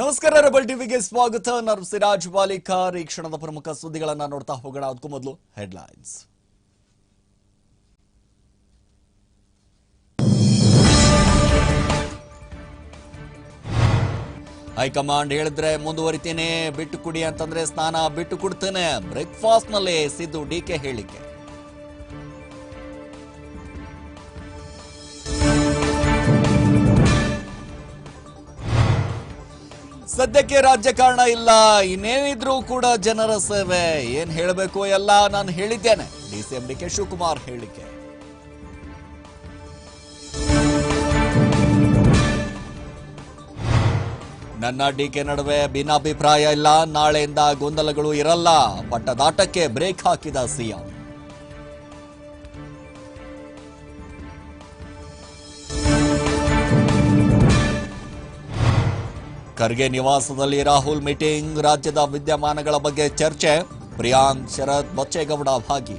ನಮಸ್ಕಾರ ರಬಲ್ ಟಿವಿಗೆ ಸ್ವಾಗತ. ನಾನು ಸಿರಾಜ್ ವಾಲಿಕಾರ್ ಈ ಕ್ಷಣದ ಪ್ರಮುಖ ಸುದ್ದಿಗಳನ್ನ ನೋಡ್ತಾ ಹೋಗೋಣ. ಅದಕ್ಕೂ ಮೊದಲು ಹೆಡ್ಲೈನ್ಸ್ ಹೈಕಮಾಂಡ್ ಹೇಳಿದ್ರೆ ಮುಂದುವರಿತೇನೆ. ಬಿಟ್ಟು ಕುಡಿ ಅಂತಂದ್ರೆ ಸ್ನಾನ ಬಿಟ್ಟು ಕೊಡ್ತೇನೆ. ಬ್ರೇಕ್ಫಾಸ್ಟ್ನಲ್ಲಿ ಸಿದ್ದು ಡಿಕೆ ಹೇಳಿಕೆ. ಸದ್ಯಕ್ಕೆ ರಾಜಕಾರಣ ಇಲ್ಲ. ಇನ್ನೇನಿದ್ರೂ ಕೂಡ ಜನರ ಸೇವೆ. ಏನ್ ಹೇಳಬೇಕು ಎಲ್ಲ ನಾನು ಹೇಳಿದ್ದೇನೆ. ಡಿಸಿಎಂ ಡಿ ಕೆ ಶಿವಕುಮಾರ್ ಹೇಳಿಕೆ. ನನ್ನ ಡಿಕೆ ನಡುವೆ ಭಿನ್ನಾಭಿಪ್ರಾಯ ಇಲ್ಲ. ನಾಳೆಯಿಂದ ಗೊಂದಲಗಳು ಇರಲ್ಲ. ಪಟ್ಟದಾಟಕ್ಕೆ ಬ್ರೇಕ್ ಹಾಕಿದ ಸಿಎಂ. ಖರ್ಗೆ ನಿವಾಸದಲ್ಲಿ ರಾಹುಲ್ ಮೀಟಿಂಗ್, ರಾಜ್ಯದ ವಿದ್ಯಮಾನಗಳ ಬಗ್ಗೆ ಚರ್ಚೆ, ಪ್ರಿಯಾಂಕ್, ಶರತ್, ಬಚ್ಚೇಗೌಡ ಭಾಗಿ.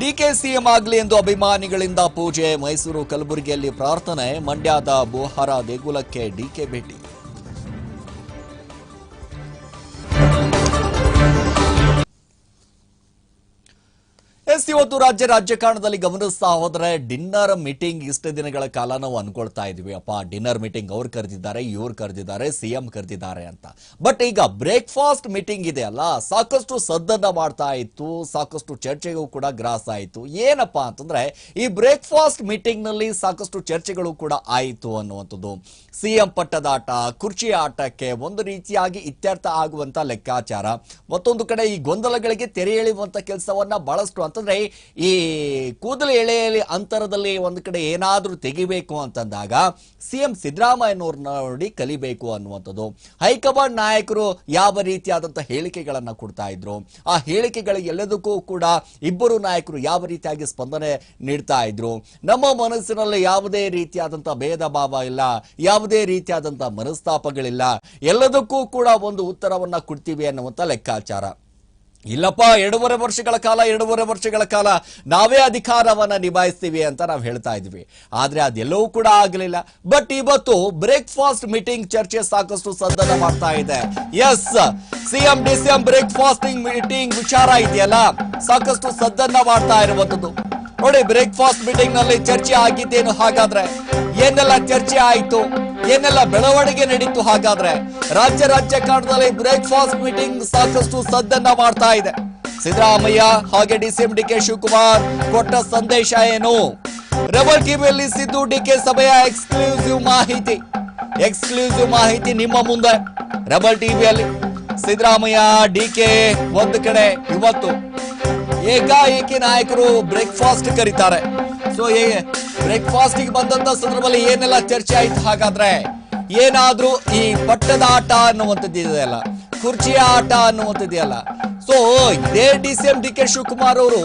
ಡಿಕೆ ಸಿಎಂ ಆಗಲಿ ಎಂದು ಅಭಿಮಾನಿಗಳಿಂದ ಪೂಜೆ, ಮೈಸೂರು ಕಲಬುರಗಿಯಲ್ಲಿ ಪ್ರಾರ್ಥನೆ, ಮಂಡ್ಯದ ಬೋಹಾರ ದೇಗುಲಕ್ಕೆ ಡಿಕೆ ಭೇಟಿ. ಇವತ್ತು ರಾಜ್ಯ ರಾಜಕಾರಣದಲ್ಲಿ ಗಮನಿಸ್ತಾ ಹೋದ್ರೆ ಡಿನ್ನರ್ ಮೀಟಿಂಗ್ ಇಷ್ಟು ದಿನಗಳ ಕಾಲ ನಾವು ಅನ್ಕೊಳ್ತಾ ಇದ್ವಿ. ಅಪ್ಪ, ಡಿನ್ನರ್ ಮೀಟಿಂಗ್ ಅವ್ರು ಕರೆದಿದ್ದಾರೆ, ಇವ್ರು ಕರೆದಿದ್ದಾರೆ ಸಿಎಂ ಕರೆದಿದ್ದಾರೆ ಅಂತ. ಬಟ್ ಈಗ ಬ್ರೇಕ್ಫಾಸ್ಟ್ ಮೀಟಿಂಗ್ ಇದೆ ಅಲ್ಲ, ಸಾಕಷ್ಟು ಸದ್ದನ್ನ ಮಾಡ್ತಾ ಇತ್ತು, ಸಾಕಷ್ಟು ಚರ್ಚೆಗೂ ಕೂಡ ಗ್ರಾಸ ಆಯಿತು. ಏನಪ್ಪಾ ಅಂತಂದ್ರೆ, ಈ ಬ್ರೇಕ್ಫಾಸ್ಟ್ ಮೀಟಿಂಗ್ನಲ್ಲಿ ಸಾಕಷ್ಟು ಚರ್ಚೆಗಳು ಕೂಡ ಆಯಿತು ಅನ್ನುವಂಥದ್ದು. ಸಿಎಂ ಪಟ್ಟದಾಟ ಕುರ್ಚಿ ಆಟಕ್ಕೆ ಒಂದು ರೀತಿಯಾಗಿ ಇತ್ಯರ್ಥ ಆಗುವಂತ ಲೆಕ್ಕಾಚಾರ. ಮತ್ತೊಂದು ಕಡೆ ಈ ಗೊಂದಲಗಳಿಗೆ ತೆರೆ ಎಳೆಯುವಂತ ಕೆಲಸವನ್ನ ಬಹಳಷ್ಟು ಅಂತಂದ್ರೆ ಈ ಕೂದಲು ಎಳೆಯಲ್ಲಿ ಅಂತರದಲ್ಲಿ ಒಂದು ಕಡೆ ಏನಾದರೂ ತೆಗಿಬೇಕು ಅಂತಂದಾಗ ಸಿ ಎಂ ಸಿದ್ದರಾಮಯ್ಯನವ್ರನ್ನ ನೋಡಿ ಕಲಿಬೇಕು ಅನ್ನುವಂಥದ್ದು. ಹೈಕಮಾಂಡ್ ನಾಯಕರು ಯಾವ ರೀತಿಯಾದಂಥ ಹೇಳಿಕೆಗಳನ್ನು ಕೊಡ್ತಾ ಇದ್ರು? ಆ ಹೇಳಿಕೆಗಳಿಗೆ ಎಲ್ಲದಕ್ಕೂ ಕೂಡ ಇಬ್ಬರು ನಾಯಕರು ಯಾವ ರೀತಿಯಾಗಿ ಸ್ಪಂದನೆ ನೀಡ್ತಾ ಇದ್ರು? ನಮ್ಮ ಮನಸ್ಸಿನಲ್ಲಿ ಯಾವುದೇ ರೀತಿಯಾದಂಥ ಭೇದ ಭಾವ ಇಲ್ಲ, ಯಾವುದೇ ರೀತಿಯಾದಂಥ ಮನಸ್ತಾಪಗಳಿಲ್ಲ. ಎಲ್ಲದಕ್ಕೂ ಕೂಡ ಒಂದು ಉತ್ತರವನ್ನು ಕೊಡ್ತೀವಿ ಅನ್ನುವಂಥ ಲೆಕ್ಕಾಚಾರ. ಇಲ್ಲಪ್ಪ, ಎರಡೂವರೆ ವರ್ಷಗಳ ಕಾಲ, ಎರಡೂವರೆ ವರ್ಷಗಳ ಕಾಲ ನಾವೇ ಅಧಿಕಾರವನ್ನ ನಿಭಾಯಿಸ್ತೀವಿ ಅಂತ ನಾವು ಹೇಳ್ತಾ ಇದ್ವಿ. ಆದ್ರೆ ಅದೆಲ್ಲವೂ ಕೂಡ ಆಗಲಿಲ್ಲ. ಬಟ್ ಇವತ್ತು ಬ್ರೇಕ್ಫಾಸ್ಟ್ ಮೀಟಿಂಗ್ ಚರ್ಚೆ ಸಾಕಷ್ಟು ಸದ್ದನ ಮಾಡ್ತಾ ಇದೆ. Yes CM DCM breakfasting meeting ವಿಚಾರ ಇದೆಯಲ್ಲ? ಸಾಕಷ್ಟು ಸದ್ದನ್ನ ಮಾಡ್ತಾ ಇರುವಂತದ್ದು. ನೋಡಿ ಬ್ರೇಕ್ಫಾಸ್ಟ್ ಮೀಟಿಂಗ್ನಲ್ಲಿ ಚರ್ಚೆ ಆಗಿದ್ದೇನು? ಹಾಗಾದ್ರೆ ಏನೆಲ್ಲ ಚರ್ಚೆ ಆಯ್ತು? ಏನೆಲ್ಲ ಬೆಳವಣಿಗೆ ನಡೀತು? ಹಾಗಾದ್ರೆ ರಾಜ್ಯ ರಾಜ್ಯ ಕಾರಣದಲ್ಲಿ ಬ್ರೇಕ್ಫಾಸ್ಟ್ ಮೀಟಿಂಗ್ ಸಾಕಷ್ಟು ಸದ್ದನ್ನ ಮಾಡ್ತಾ ಇದೆ. ಸಿದ್ದರಾಮಯ್ಯ ಹಾಗೆ ಡಿ ಕೆ ಶಿವಕುಮಾರ್ ಕೊಟ್ಟ ಸಂದೇಶ ಏನು? ರೆಬಲ್ ಟಿವಿಯಲ್ಲಿ ಸಿದ್ದು ಡಿ ಕೆ ಸಭೆಯ ಎಕ್ಸ್ಕ್ಲೂಸಿವ್ ಮಾಹಿತಿ. ಎಕ್ಸ್ಕ್ಲೂಸಿವ್ ಮಾಹಿತಿ ನಿಮ್ಮ ಮುಂದೆ. ರೆಬಲ್ ಟಿವಿಯಲ್ಲಿ ಸಿದ್ದರಾಮಯ್ಯ, ಡಿ ಕೆ ಒಂದು ಕಡೆ ಇವತ್ತು. ಏಕಾಏಕಿ ನಾಯಕರು ಬ್ರೇಕ್ಫಾಸ್ಟ್ ಕರೀತಾರೆ. ಸೊ ಬ್ರೇಕ್ಫಾಸ್ಟ್ ಬಂದಂತ ಸಂದರ್ಭದಲ್ಲಿ ಏನೆಲ್ಲ ಚರ್ಚೆ ಆಯ್ತು? ಹಾಗಾದ್ರೆ ಏನಾದ್ರೂ ಈ ಪಟ್ಟದ ಆಟ ಅನ್ನುವಂಥದ್ದು ಇದೆಯಲ್ಲ. ಕುರ್ಚಿಯ ಆಟ ಅನ್ನುವಂಥದ್ದು ಸೊ ಇದೇ D C M D K Shivakumar ಅವರು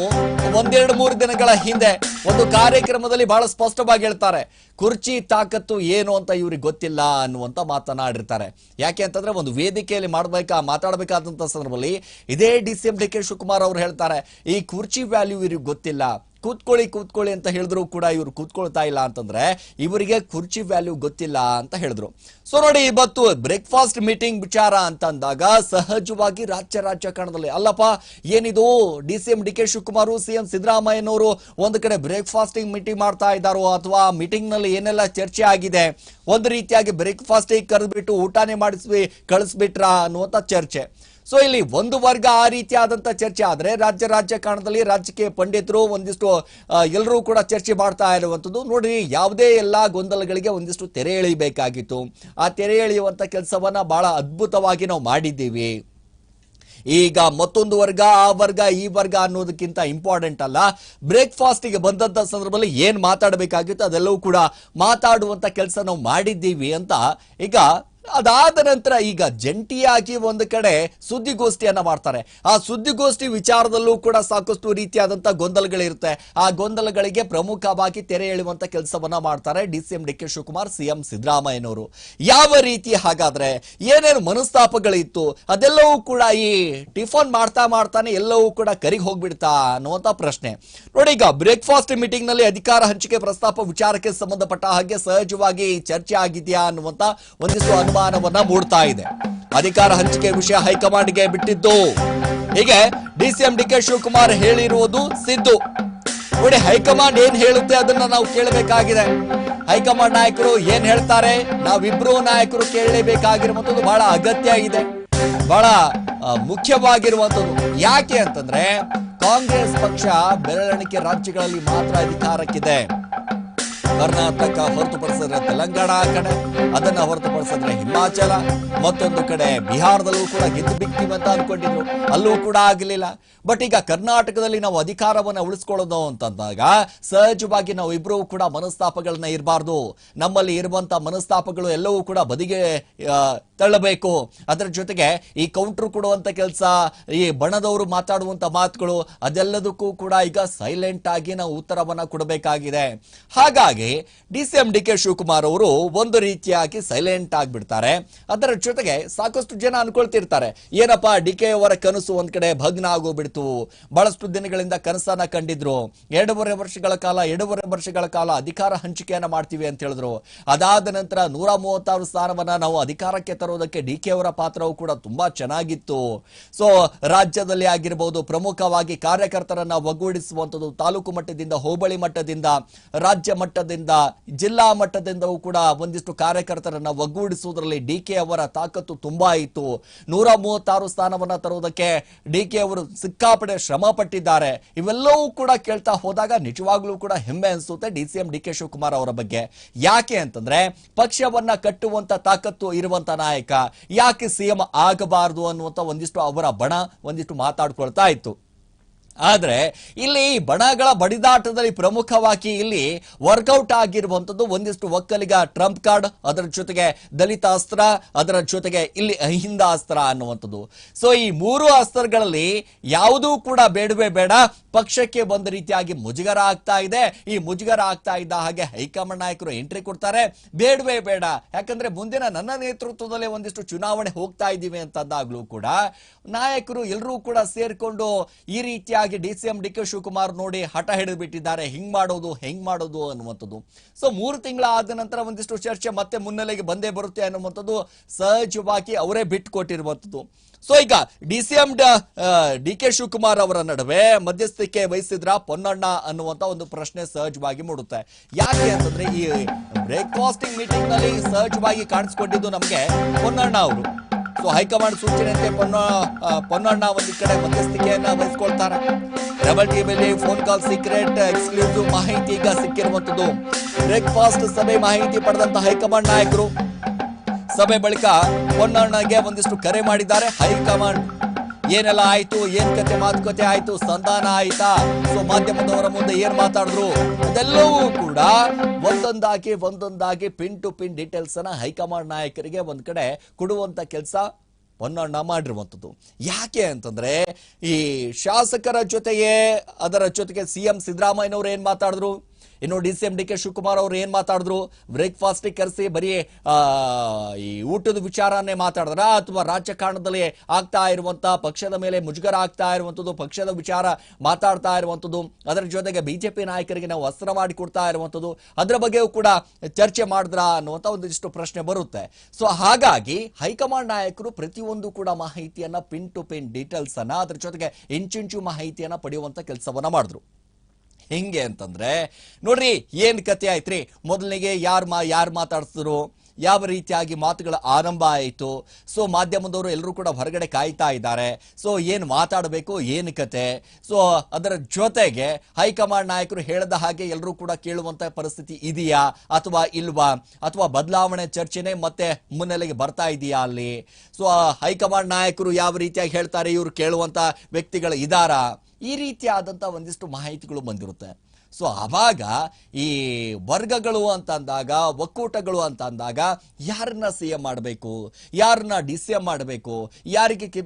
ಒಂದೆರಡು ಮೂರು ದಿನಗಳ ಹಿಂದೆ ಒಂದು ಕಾರ್ಯಕ್ರಮದಲ್ಲಿ ಬಹಳ ಸ್ಪಷ್ಟವಾಗಿ ಹೇಳ್ತಾರೆ, ಕುರ್ಚಿ ತಾಕತ್ತು ಏನು ಅಂತ ಇವ್ರಿಗೆ ಗೊತ್ತಿಲ್ಲ ಅನ್ನುವಂತ ಮಾತನಾಡಿರ್ತಾರೆ. ಯಾಕೆ ಅಂತಂದ್ರೆ ಒಂದು ವೇದಿಕೆಯಲ್ಲಿ ಮಾಡ್ಬೇಕಾ, ಮಾತಾಡಬೇಕಾದಂತ ಸಂದರ್ಭದಲ್ಲಿ ಇದೇ D C M D K Shivakumar ಅವರು ಹೇಳ್ತಾರೆ, ಈ ಕುರ್ಚಿ ವ್ಯಾಲ್ಯೂ ಇವ್ರಿಗೆ ಗೊತ್ತಿಲ್ಲ ಕೂತ್ಕೊಳ್ಳಿ ಕೂತ್ಕೊಳ್ಳಿ ಅಂತ ಹೇಳಿದ್ರು ಕೂಡ ಇವರು ಕೂತ್ಕೊಳ್ತಾ ಇಲ್ಲ ಅಂತಂದ್ರೆ ಇವರಿಗೆ ಕುರ್ಚಿ ವ್ಯಾಲ್ಯೂ ಗೊತ್ತಿಲ್ಲ ಅಂತ ಹೇಳಿದ್ರು. ಸೊ ನೋಡಿ, ಇವತ್ತು ಬ್ರೇಕ್ಫಾಸ್ಟ್ ಮೀಟಿಂಗ್ ವಿಚಾರ ಅಂತ ಅಂದಾಗ ಸಹಜವಾಗಿ ರಾಜ್ಯ ರಾಜಕಾರಣದಲ್ಲಿ, ಅಲ್ಲಪ್ಪ, ಏನಿದು D C M D K Shivakumar CM ಸಿದ್ದರಾಮಯ್ಯನವರು ಒಂದು ಕಡೆ ಬ್ರೇಕ್ಫಾಸ್ಟಿಂಗ್ ಮೀಟಿಂಗ್ ಮಾಡ್ತಾ ಇದ್ದಾರೋ ಅಥವಾ ಮೀಟಿಂಗ್ನಲ್ಲಿ ಏನೆಲ್ಲ ಚರ್ಚೆ ಆಗಿದೆ, ಒಂದು ರೀತಿಯಾಗಿ ಬ್ರೇಕ್ಫಾಸ್ಟಿಗೆ ಕರೆದ್ಬಿಟ್ಟು ಊಟನೇ ಮಾಡಿಸ್ವಿ, ಕಳಿಸ್ಬಿಟ್ರಾ ಅನ್ನುವಂಥ ಚರ್ಚೆ. ಸೊ ಇಲ್ಲಿ ಒಂದು ವರ್ಗ ಆ ರೀತಿಯಾದಂಥ ಚರ್ಚೆ. ಆದರೆ ರಾಜ್ಯ ರಾಜಕಾರಣದಲ್ಲಿ ರಾಜಕೀಯ ಪಂಡಿತರು ಒಂದಿಷ್ಟು ಎಲ್ಲರೂ ಕೂಡ ಚರ್ಚೆ ಮಾಡ್ತಾ ಇರುವಂಥದ್ದು ನೋಡಿ, ಯಾವುದೇ ಎಲ್ಲ ಗೊಂದಲಗಳಿಗೆ ಒಂದಿಷ್ಟು ತೆರೆ ಎಳಿಬೇಕಾಗಿತ್ತು ಆ ತೆರೆ ಎಳೆಯುವಂಥ ಕೆಲಸವನ್ನ ಬಹಳ ಅದ್ಭುತವಾಗಿ ನಾವು ಮಾಡಿದ್ದೀವಿ. ಈಗ ಮತ್ತೊಂದು ವರ್ಗ, ಆ ವರ್ಗ, ಈ ವರ್ಗ ಅನ್ನೋದಕ್ಕಿಂತ ಇಂಪಾರ್ಟೆಂಟ್ ಅಲ್ಲ. ಬ್ರೇಕ್ಫಾಸ್ಟಿಗೆ ಬಂದಂತ ಸಂದರ್ಭದಲ್ಲಿ ಏನು ಮಾತಾಡಬೇಕಾಗಿತ್ತು ಅದೆಲ್ಲವೂ ಕೂಡ ಮಾತಾಡುವಂತ ಕೆಲಸ ನಾವು ಮಾಡಿದ್ದೀವಿ ಅಂತ ಈಗ ಅದಾದ ನಂತರ ಈಗ ಜಂಟಿಯಾಗಿ ಒಂದು ಕಡೆ ಸುದ್ದಿಗೋಷ್ಠಿಯನ್ನ ಮಾಡ್ತಾರೆ. ಆ ಸುದ್ದಿಗೋಷ್ಠಿ ವಿಚಾರದಲ್ಲೂ ಕೂಡ ಸಾಕಷ್ಟು ರೀತಿಯಾದಂತಹ ಗೊಂದಲಗಳಿರುತ್ತೆ. ಆ ಗೊಂದಲಗಳಿಗೆ ಪ್ರಮುಖವಾಗಿ ತೆರೆ ಎಳೆಯುವಂತ ಕೆಲಸವನ್ನ ಮಾಡ್ತಾರೆ D C M D K Shivakumar CM ಸಿದ್ದರಾಮಯ್ಯನವರು. ಯಾವ ರೀತಿ ಹಾಗಾದ್ರೆ ಏನೇನು ಮನಸ್ತಾಪಗಳಿತ್ತು, ಅದೆಲ್ಲವೂ ಕೂಡ ಈ ಟಿಫನ್ ಮಾಡ್ತಾ ಮಾಡ್ತಾನೆ ಎಲ್ಲವೂ ಕೂಡ ಕರಿಗೆ ಹೋಗ್ಬಿಡ್ತಾ ಅನ್ನುವಂತ ಪ್ರಶ್ನೆ. ನೋಡಿ ಈಗ ಬ್ರೇಕ್ಫಾಸ್ಟ್ ಮೀಟಿಂಗ್ನಲ್ಲಿ ಅಧಿಕಾರ ಹಂಚಿಕೆ ಪ್ರಸ್ತಾಪ ವಿಚಾರಕ್ಕೆ ಸಂಬಂಧಪಟ್ಟ ಹಾಗೆ ಸಹಜವಾಗಿ ಚರ್ಚೆ ಆಗಿದೆಯಾ ಅನ್ನುವಂತ ಒಂದಿಷ್ಟು ಅನುಮಾನವನ್ನ ಮೂಡ್ತಾ ಇದೆ. ಅಧಿಕಾರ ಹಂಚಿಕೆ ವಿಷಯ ಹೈಕಮಾಂಡ್ಗೆ ಬಿಟ್ಟಿದ್ದು. ಹೀಗೆ ಡಿಸಿಎಂ ಡಿ ಕೆ ಶಿವಕುಮಾರ್ ಹೇಳಿರುವುದು ಸಿದ್ದು. ನೋಡಿ, ಹೈಕಮಾಂಡ್ ಏನ್ ಹೇಳುತ್ತೆ ಅದನ್ನ ನಾವು ಕೇಳಬೇಕಾಗಿದೆ. ಹೈಕಮಾಂಡ್ ನಾಯಕರು ಏನ್ ಹೇಳ್ತಾರೆ? ನಾವಿಬ್ರು ನಾಯಕರು ಕೇಳಲೇಬೇಕಾಗಿರುವಂತದ್ದು ಬಹಳ ಅಗತ್ಯ ಇದೆ. ಬಹಳ ಮುಖ್ಯವಾಗಿರುವಂತದ್ದು ಯಾಕೆ ಅಂತಂದ್ರೆ ಕಾಂಗ್ರೆಸ್ ಪಕ್ಷ ಬೆರಳೆಣಿಕೆ ರಾಜ್ಯಗಳಲ್ಲಿ ಮಾತ್ರ ಅಧಿಕಾರಕ್ಕಿದೆ. ಕರ್ನಾಟಕ ಹೊರತುಪಡಿಸಿದ್ರೆ ತೆಲಂಗಾಣ ಆ ಕಡೆ, ಅದನ್ನ ಹೊರತುಪಡಿಸಿದ್ರೆ ಹಿಮಾಚಲ, ಮತ್ತೊಂದು ಕಡೆ ಬಿಹಾರದಲ್ಲೂ ಕೂಡ ಗೆದ್ದು ಬಿಕ್ತೀವಿ ಅಂತ ಅನ್ಕೊಂಡಿದ್ರು. ಅಲ್ಲೂ ಕೂಡ ಆಗಲಿಲ್ಲ. ಬಟ್ ಈಗ ಕರ್ನಾಟಕದಲ್ಲಿ ನಾವು ಅಧಿಕಾರವನ್ನ ಉಳಿಸ್ಕೊಳ್ಳೋದು ಅಂತಂದಾಗ, ಸಹಜವಾಗಿ ನಾವು ಇಬ್ಬರೂ ಕೂಡ ಮನಸ್ತಾಪಗಳನ್ನ ಇರಬಾರ್ದು. ನಮ್ಮಲ್ಲಿ ಇರುವಂತ ಮನಸ್ತಾಪಗಳು ಎಲ್ಲವೂ ಕೂಡ ಬದಿಗೆ ತಳ್ಳಬೇಕು. ಅದರ ಜೊತೆಗೆ ಈ ಕೌಂಟರ್ ಕೊಡುವಂತ ಕೆಲಸ, ಈ ಬಣದವರು ಮಾತಾಡುವಂತ ಮಾತುಗಳು, ಅದೆಲ್ಲದಕ್ಕೂ ಕೂಡ ಈಗ ಸೈಲೆಂಟ್ ಆಗಿ ನಾವು ಉತ್ತರವನ್ನ ಕೊಡಬೇಕಾಗಿದೆ. ಹಾಗಾಗಿ D C M D K Shivakumar ಅವರು ಒಂದು ರೀತಿಯಾಗಿ ಸೈಲೆಂಟ್ ಆಗಿಬಿಡ್ತಾರೆ. ಅದರ ಜೊತೆಗೆ ಸಾಕಷ್ಟು ಜನ ಅನ್ಕೊಳ್ತಿರ್ತಾರೆ, ಏನಪ್ಪಾ ಡಿ ಕೆ ಅವರ ಕನಸು ಒಂದ್ ಕಡೆ ಭಗ್ನ ಆಗೋಗ್ಬಿಡ್ತು. ಬಹಳಷ್ಟು ದಿನಗಳಿಂದ ಕನಸನ್ನ ಕಂಡಿದ್ರು. ಎರಡೂವರೆ ವರ್ಷಗಳ ಕಾಲ, ಎರಡೂವರೆ ವರ್ಷಗಳ ಕಾಲ ಅಧಿಕಾರ ಹಂಚಿಕೆಯನ್ನ ಮಾಡ್ತೀವಿ ಅಂತ ಹೇಳಿದ್ರು. ಅದಾದ ನಂತರ ನೂರ ಮೂವತ್ತಾರು ಸ್ಥಾನವನ್ನ ನಾವು ಅಧಿಕಾರಕ್ಕೆ ತರೋದಕ್ಕೆ ಡಿ ಕೆ ಅವರ ಪಾತ್ರವು ಕೂಡ ತುಂಬಾ ಚೆನ್ನಾಗಿತ್ತು. ಸೊ ರಾಜ್ಯದಲ್ಲಿ ಆಗಿರಬಹುದು ಪ್ರಮುಖವಾಗಿ ಕಾರ್ಯಕರ್ತರನ್ನ ಒಗ್ಗೂಡಿಸುವಂಥದ್ದು ತಾಲೂಕು ಮಟ್ಟದಿಂದ, ಹೋಬಳಿ ಮಟ್ಟದಿಂದ, ರಾಜ್ಯ ಮಟ್ಟದಿಂದ, ಜಿಲ್ಲಾ ಮಟ್ಟದಿಂದವೂ ಕೂಡ ಒಂದಿಷ್ಟು ಕಾರ್ಯಕರ್ತರನ್ನ ಒಗ್ಗೂಡಿಸುವುದರಲ್ಲಿ ಡಿ ಕೆ ಅವರ ತಾಕತ್ತು ತುಂಬಾ ಇತ್ತು. ನೂರ ಮೂವತ್ತಾರು ಸ್ಥಾನವನ್ನ ತರುವುದಕ್ಕೆ ಡಿ ಕೆ ಅವರು ಸಿಕ್ಕಾಪಡೆ ಶ್ರಮ ಪಟ್ಟಿದ್ದಾರೆ. ಇವೆಲ್ಲವೂ ಕೂಡ ಕೇಳ್ತಾ ಹೋದಾಗ ನಿಜವಾಗ್ಲೂ ಕೂಡ ಹೆಮ್ಮೆ ಅನಿಸುತ್ತೆ D C M D K Shivakumar ಅವರ ಬಗ್ಗೆ. ಯಾಕೆ ಅಂತಂದ್ರೆ, ಪಕ್ಷವನ್ನ ಕಟ್ಟುವಂತ ತಾಕತ್ತು ಇರುವಂತ ನಾಯಕ ಯಾಕೆ ಸಿಎಂ ಆಗಬಾರದು ಅನ್ನುವಂತ ಒಂದಿಷ್ಟು ಅವರ ಬಣ ಒಂದಿಷ್ಟು ಮಾತಾಡ್ಕೊಳ್ತಾ ಇತ್ತು. ಆದ್ರೆ ಇಲ್ಲಿ ಬಣಗಳ ಬಡಿದಾಟದಲ್ಲಿ ಪ್ರಮುಖವಾಗಿ ಇಲ್ಲಿ ವರ್ಕೌಟ್ ಆಗಿರುವಂತದ್ದು ಒಂದಿಷ್ಟು ಒಕ್ಕಲಿಗ ಟ್ರಂಪ್ ಕಾರ್ಡ್, ಅದರ ಜೊತೆಗೆ ದಲಿತ ಅಸ್ತ್ರ ಅದರ ಜೊತೆಗೆ ಇಲ್ಲಿ ಅಹಿಂದ ಅಸ್ತ್ರ ಅನ್ನುವಂಥದ್ದು. ಸೊ ಈ ಮೂರು ಅಸ್ತ್ರಗಳಲ್ಲಿ ಯಾವುದೂ ಕೂಡ ಬೇಡವೇ ಬೇಡ. ಪಕ್ಷಕ್ಕೆ ಬಂದ ರೀತಿಯಾಗಿ ಮುಜುಗರ ಆಗ್ತಾ ಇದೆ. ಈ ಮುಜುಗರ ಆಗ್ತಾ ಇದ್ದ ಹಾಗೆ ಹೈಕಮಾಂಡ್ ನಾಯಕರು ಎಂಟ್ರಿ ಕೊಡ್ತಾರೆ. ಬೇಡವೇ ಬೇಡ. ಯಾಕಂದ್ರೆ ಮುಂದಿನ ನನ್ನ ನೇತೃತ್ವದಲ್ಲೇ ಒಂದಿಷ್ಟು ಚುನಾವಣೆ ಹೋಗ್ತಾ ಇದ್ದೀವಿ ಅಂತಂದಾಗ್ಲೂ ಕೂಡ ನಾಯಕರು ಎಲ್ಲರೂ ಕೂಡ ಸೇರ್ಕೊಂಡು ಈ ರೀತಿಯಾಗಿ D C M D K Shivakumar ನೋಡಿ ಹಠ ಹಿಡಿದು ಬಿಟ್ಟಿದ್ದಾರೆ ಹಿಂಗ್ ಮಾಡೋದು, ಹೆಂಗ್ ಮಾಡೋದು ಅನ್ನುವಂಥದ್ದು. ಸೊ ಮೂರು ತಿಂಗಳ ಆದ ನಂತರ ಒಂದಿಷ್ಟು ಚರ್ಚೆ ಮತ್ತೆ ಮುನ್ನೆಲೆಗೆ ಬಂದೇ ಬರುತ್ತೆ ಅನ್ನುವಂಥದ್ದು ಸಹಜವಾಗಿ ಅವರೇ ಬಿಟ್ಟು ಕೊಟ್ಟಿರುವಂಥದ್ದು. ಸೊ ಈಗ D C M D K Shivakumar ಅವರ ನಡುವೆ ಮಧ್ಯಸ್ಥಿಕೆ ವಹಿಸಿದ್ರ ಪೊನ್ನಣ್ಣ ಅನ್ನುವಂತ ಒಂದು ಪ್ರಶ್ನೆ ಸಹಜವಾಗಿ ಮೂಡುತ್ತೆ. ಯಾಕೆ ಅಂತಂದ್ರೆ ಈ ಬ್ರೇಕ್ಫಾಸ್ಟಿಂಗ್ ಮೀಟಿಂಗ್ನಲ್ಲಿ ಸಹಜವಾಗಿ ಕಾಣಿಸ್ಕೊಂಡಿದ್ದು ನಮಗೆ ಪೊನ್ನಣ್ಣ ಅವರು. ಸೊ ಹೈಕಮಾಂಡ್ ಸೂಚನೆಯಂತೆ ಪೊನ್ನ ಪೊನ್ನಣ್ಣ ಒಂದು ಕಡೆ ಮಧ್ಯಸ್ಥಿಕೆಯನ್ನ ವಹಿಸ್ಕೊಳ್ತಾರೆ. ಡಬಲ್ ಟಿವಿಯಲ್ಲಿ ಫೋನ್ ಕಾಲ್ ಸೀಕ್ರೆಟ್ ಎಕ್ಸ್ಕ್ಲೂಸಿವ್ ಮಾಹಿತಿ ಈಗ ಸಿಕ್ಕಿರುವಂತದ್ದು ಬ್ರೇಕ್ಫಾಸ್ಟ್ ಸಭೆ ಮಾಹಿತಿ ಪಡೆದಂತ ಹೈಕಮಾಂಡ್ ನಾಯಕರು. ಸಭೆ ಬಳಿಕ ಪೊನ್ನಣ್ಣಗೆ ಒಂದಿಷ್ಟು ಕರೆ ಮಾಡಿದ್ದಾರೆ. ಹೈಕಮಾಂಡ್ ಏನೆಲ್ಲ ಆಯ್ತು, ಏನ್ ಕತೆ ಮಾತುಕತೆ ಆಯ್ತು, ಸಂಧಾನ ಆಯ್ತಾ? ಸೊ ಮಾಧ್ಯಮದವರ ಮುಂದೆ ಏನ್ ಮಾತಾಡಿದ್ರು? ಅದೆಲ್ಲವೂ ಕೂಡ ಒಂದೊಂದಾಗಿ ಒಂದೊಂದಾಗಿ ಪಿನ್ ಟು ಪಿನ್ ಡೀಟೇಲ್ಸ್ ಅನ್ನ ಹೈಕಮಾಂಡ್ ನಾಯಕರಿಗೆ ಒಂದ್ ಕಡೆ ಕೊಡುವಂತ ಕೆಲಸ ಹೊನ್ನಣ್ಣ ಮಾಡಿರುವಂಥದ್ದು. ಯಾಕೆ ಅಂತಂದ್ರೆ, ಈ ಶಾಸಕರ ಜೊತೆಗೆ, ಅದರ ಜೊತೆಗೆ ಸಿ ಎಂ ಸಿದ್ದರಾಮಯ್ಯನವ್ರು ಏನ್ ಮಾತಾಡಿದ್ರು? ಇನ್ನು D C M D K Shivakumar ಅವರು ಏನ್ ಮಾತಾಡಿದ್ರು? ಬ್ರೇಕ್ಫಾಸ್ಟ್ ಕರೆಸಿ ಬರೀ ಈ ಊಟದ ವಿಚಾರನೇ ಮಾತಾಡಿದ್ರ. ಅಥವಾ ರಾಜಕಾರಣದಲ್ಲಿ ಆಗ್ತಾ ಇರುವಂತಹ ಪಕ್ಷದ ಮೇಲೆ ಮುಜುಗರ ಆಗ್ತಾ ಇರುವಂತದ್ದು, ಪಕ್ಷದ ವಿಚಾರ ಮಾತಾಡ್ತಾ ಇರುವಂತದ್ದು, ಅದರ ಜೊತೆಗೆ ಬಿಜೆಪಿ ನಾಯಕರಿಗೆ ನಾವು ಮಾಡಿ ಕೊಡ್ತಾ ಇರುವಂತದ್ದು, ಅದರ ಬಗ್ಗೆಯೂ ಕೂಡ ಚರ್ಚೆ ಮಾಡಿದ್ರ ಅನ್ನುವಂತ ಒಂದಿಷ್ಟು ಪ್ರಶ್ನೆ ಬರುತ್ತೆ. ಸೊ ಹಾಗಾಗಿ ಹೈಕಮಾಂಡ್ ನಾಯಕರು ಪ್ರತಿಯೊಂದು ಕೂಡ ಮಾಹಿತಿಯನ್ನ ಪಿನ್ ಟು ಪಿನ್ ಡೀಟೇಲ್ಸ್ ಅನ್ನ, ಅದ್ರ ಜೊತೆಗೆ ಇಂಚಿಂಚು ಮಾಹಿತಿಯನ್ನ ಪಡೆಯುವಂತ ಕೆಲಸವನ್ನ ಮಾಡಿದ್ರು. ಹೆಂಗೆ ಅಂತಂದ್ರೆ, ನೋಡ್ರಿ ಏನ್ ಕತೆ ಆಯ್ತ್ರಿ? ಮೊದಲಿಗೆ ಯಾರು ಮಾ, ಯಾರು ಮಾತಾಡ್ಸಿದ್ರು? ಯಾವ ರೀತಿಯಾಗಿ ಮಾತುಗಳ ಆರಂಭ ಆಯಿತು? ಸೊ, ಮಾಧ್ಯಮದವರು ಎಲ್ಲರೂ ಕೂಡ ಹೊರಗಡೆ ಕಾಯ್ತಾ ಇದ್ದಾರೆ. ಸೊ, ಏನು ಮಾತಾಡಬೇಕು, ಏನು ಕತೆ ಸೊ, ಅದರ ಜೊತೆಗೆ ಹೈಕಮಾಂಡ್ ನಾಯಕರು ಹೇಳದ ಹಾಗೆ ಎಲ್ಲರೂ ಕೂಡ ಕೇಳುವಂಥ ಪರಿಸ್ಥಿತಿ ಇದೆಯಾ? ಅಥವಾ ಇಲ್ವಾ? ಅಥವಾ ಬದಲಾವಣೆ ಚರ್ಚೆನೆ ಮತ್ತೆ ಮುನ್ನೆಲೆಗೆ ಬರ್ತಾ ಇದೆಯಾ ಅಲ್ಲಿ? ಸೊ ಹೈಕಮಾಂಡ್ ನಾಯಕರು ಯಾವ ರೀತಿಯಾಗಿ ಹೇಳ್ತಾರೆ? ಇವರು ಕೇಳುವಂಥ ವ್ಯಕ್ತಿಗಳು ಇದಾರಾ ಈ ರೀತಿಯಾದಂಥ ಒಂದಿಷ್ಟು ಮಾಹಿತಿಗಳು ಬಂದಿರುತ್ತೆ. ಸೊ ಆವಾಗ ಈ ವರ್ಗಗಳು ಅಂತ ಅಂದಾಗ, ಒಕ್ಕೂಟಗಳು ಅಂತ ಅಂದಾಗ ಯಾರನ್ನ ಸಿ ಎಂ ಮಾಡಬೇಕು, ಯಾರನ್ನ ಡಿ ಸಿ ಎಂ ಮಾಡಬೇಕು, ಯಾರಿಗೆ ಕೆ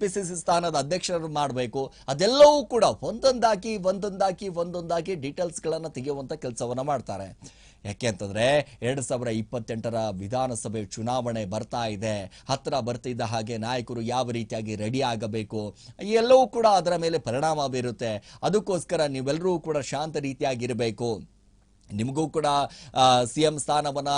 ಪಿ ಸಿ ಸಿ ಸ್ಥಾನದ ಅಧ್ಯಕ್ಷರು ಮಾಡಬೇಕು, ಅದೆಲ್ಲವೂ ಕೂಡ ಒಂದೊಂದಾಗಿ ಒಂದೊಂದಾಗಿ ಒಂದೊಂದಾಗಿ ಡೀಟೇಲ್ಸ್ಗಳನ್ನು ತೆಗೆಯುವಂಥ ಕೆಲಸವನ್ನು ಮಾಡ್ತಾರೆ. ಯಾಕೆ ಅಂತಂದ್ರೆ ಎರಡ್ ಸಾವಿರ ಇಪ್ಪತ್ತೆಂಟರ ವಿಧಾನಸಭೆ ಚುನಾವಣೆ ಬರ್ತಾ ಇದೆ. ಹತ್ರ ಬರ್ತಿದ್ದ ಹಾಗೆ ನಾಯಕರು ಯಾವ ರೀತಿಯಾಗಿ ರೆಡಿ ಆಗಬೇಕು? ಎಲ್ಲವೂ ಕೂಡ ಅದರ ಮೇಲೆ ಪರಿಣಾಮ ಬೀರುತ್ತೆ. ಅದಕ್ಕೋಸ್ಕರ ನೀವೆಲ್ಲರೂ ಕೂಡ ಶಾಂತ ರೀತಿಯಾಗಿರಬೇಕು. ನಿಮಗೂ ಕೂಡ ಸಿ ಎಂ ಸ್ಥಾನವನ್ನ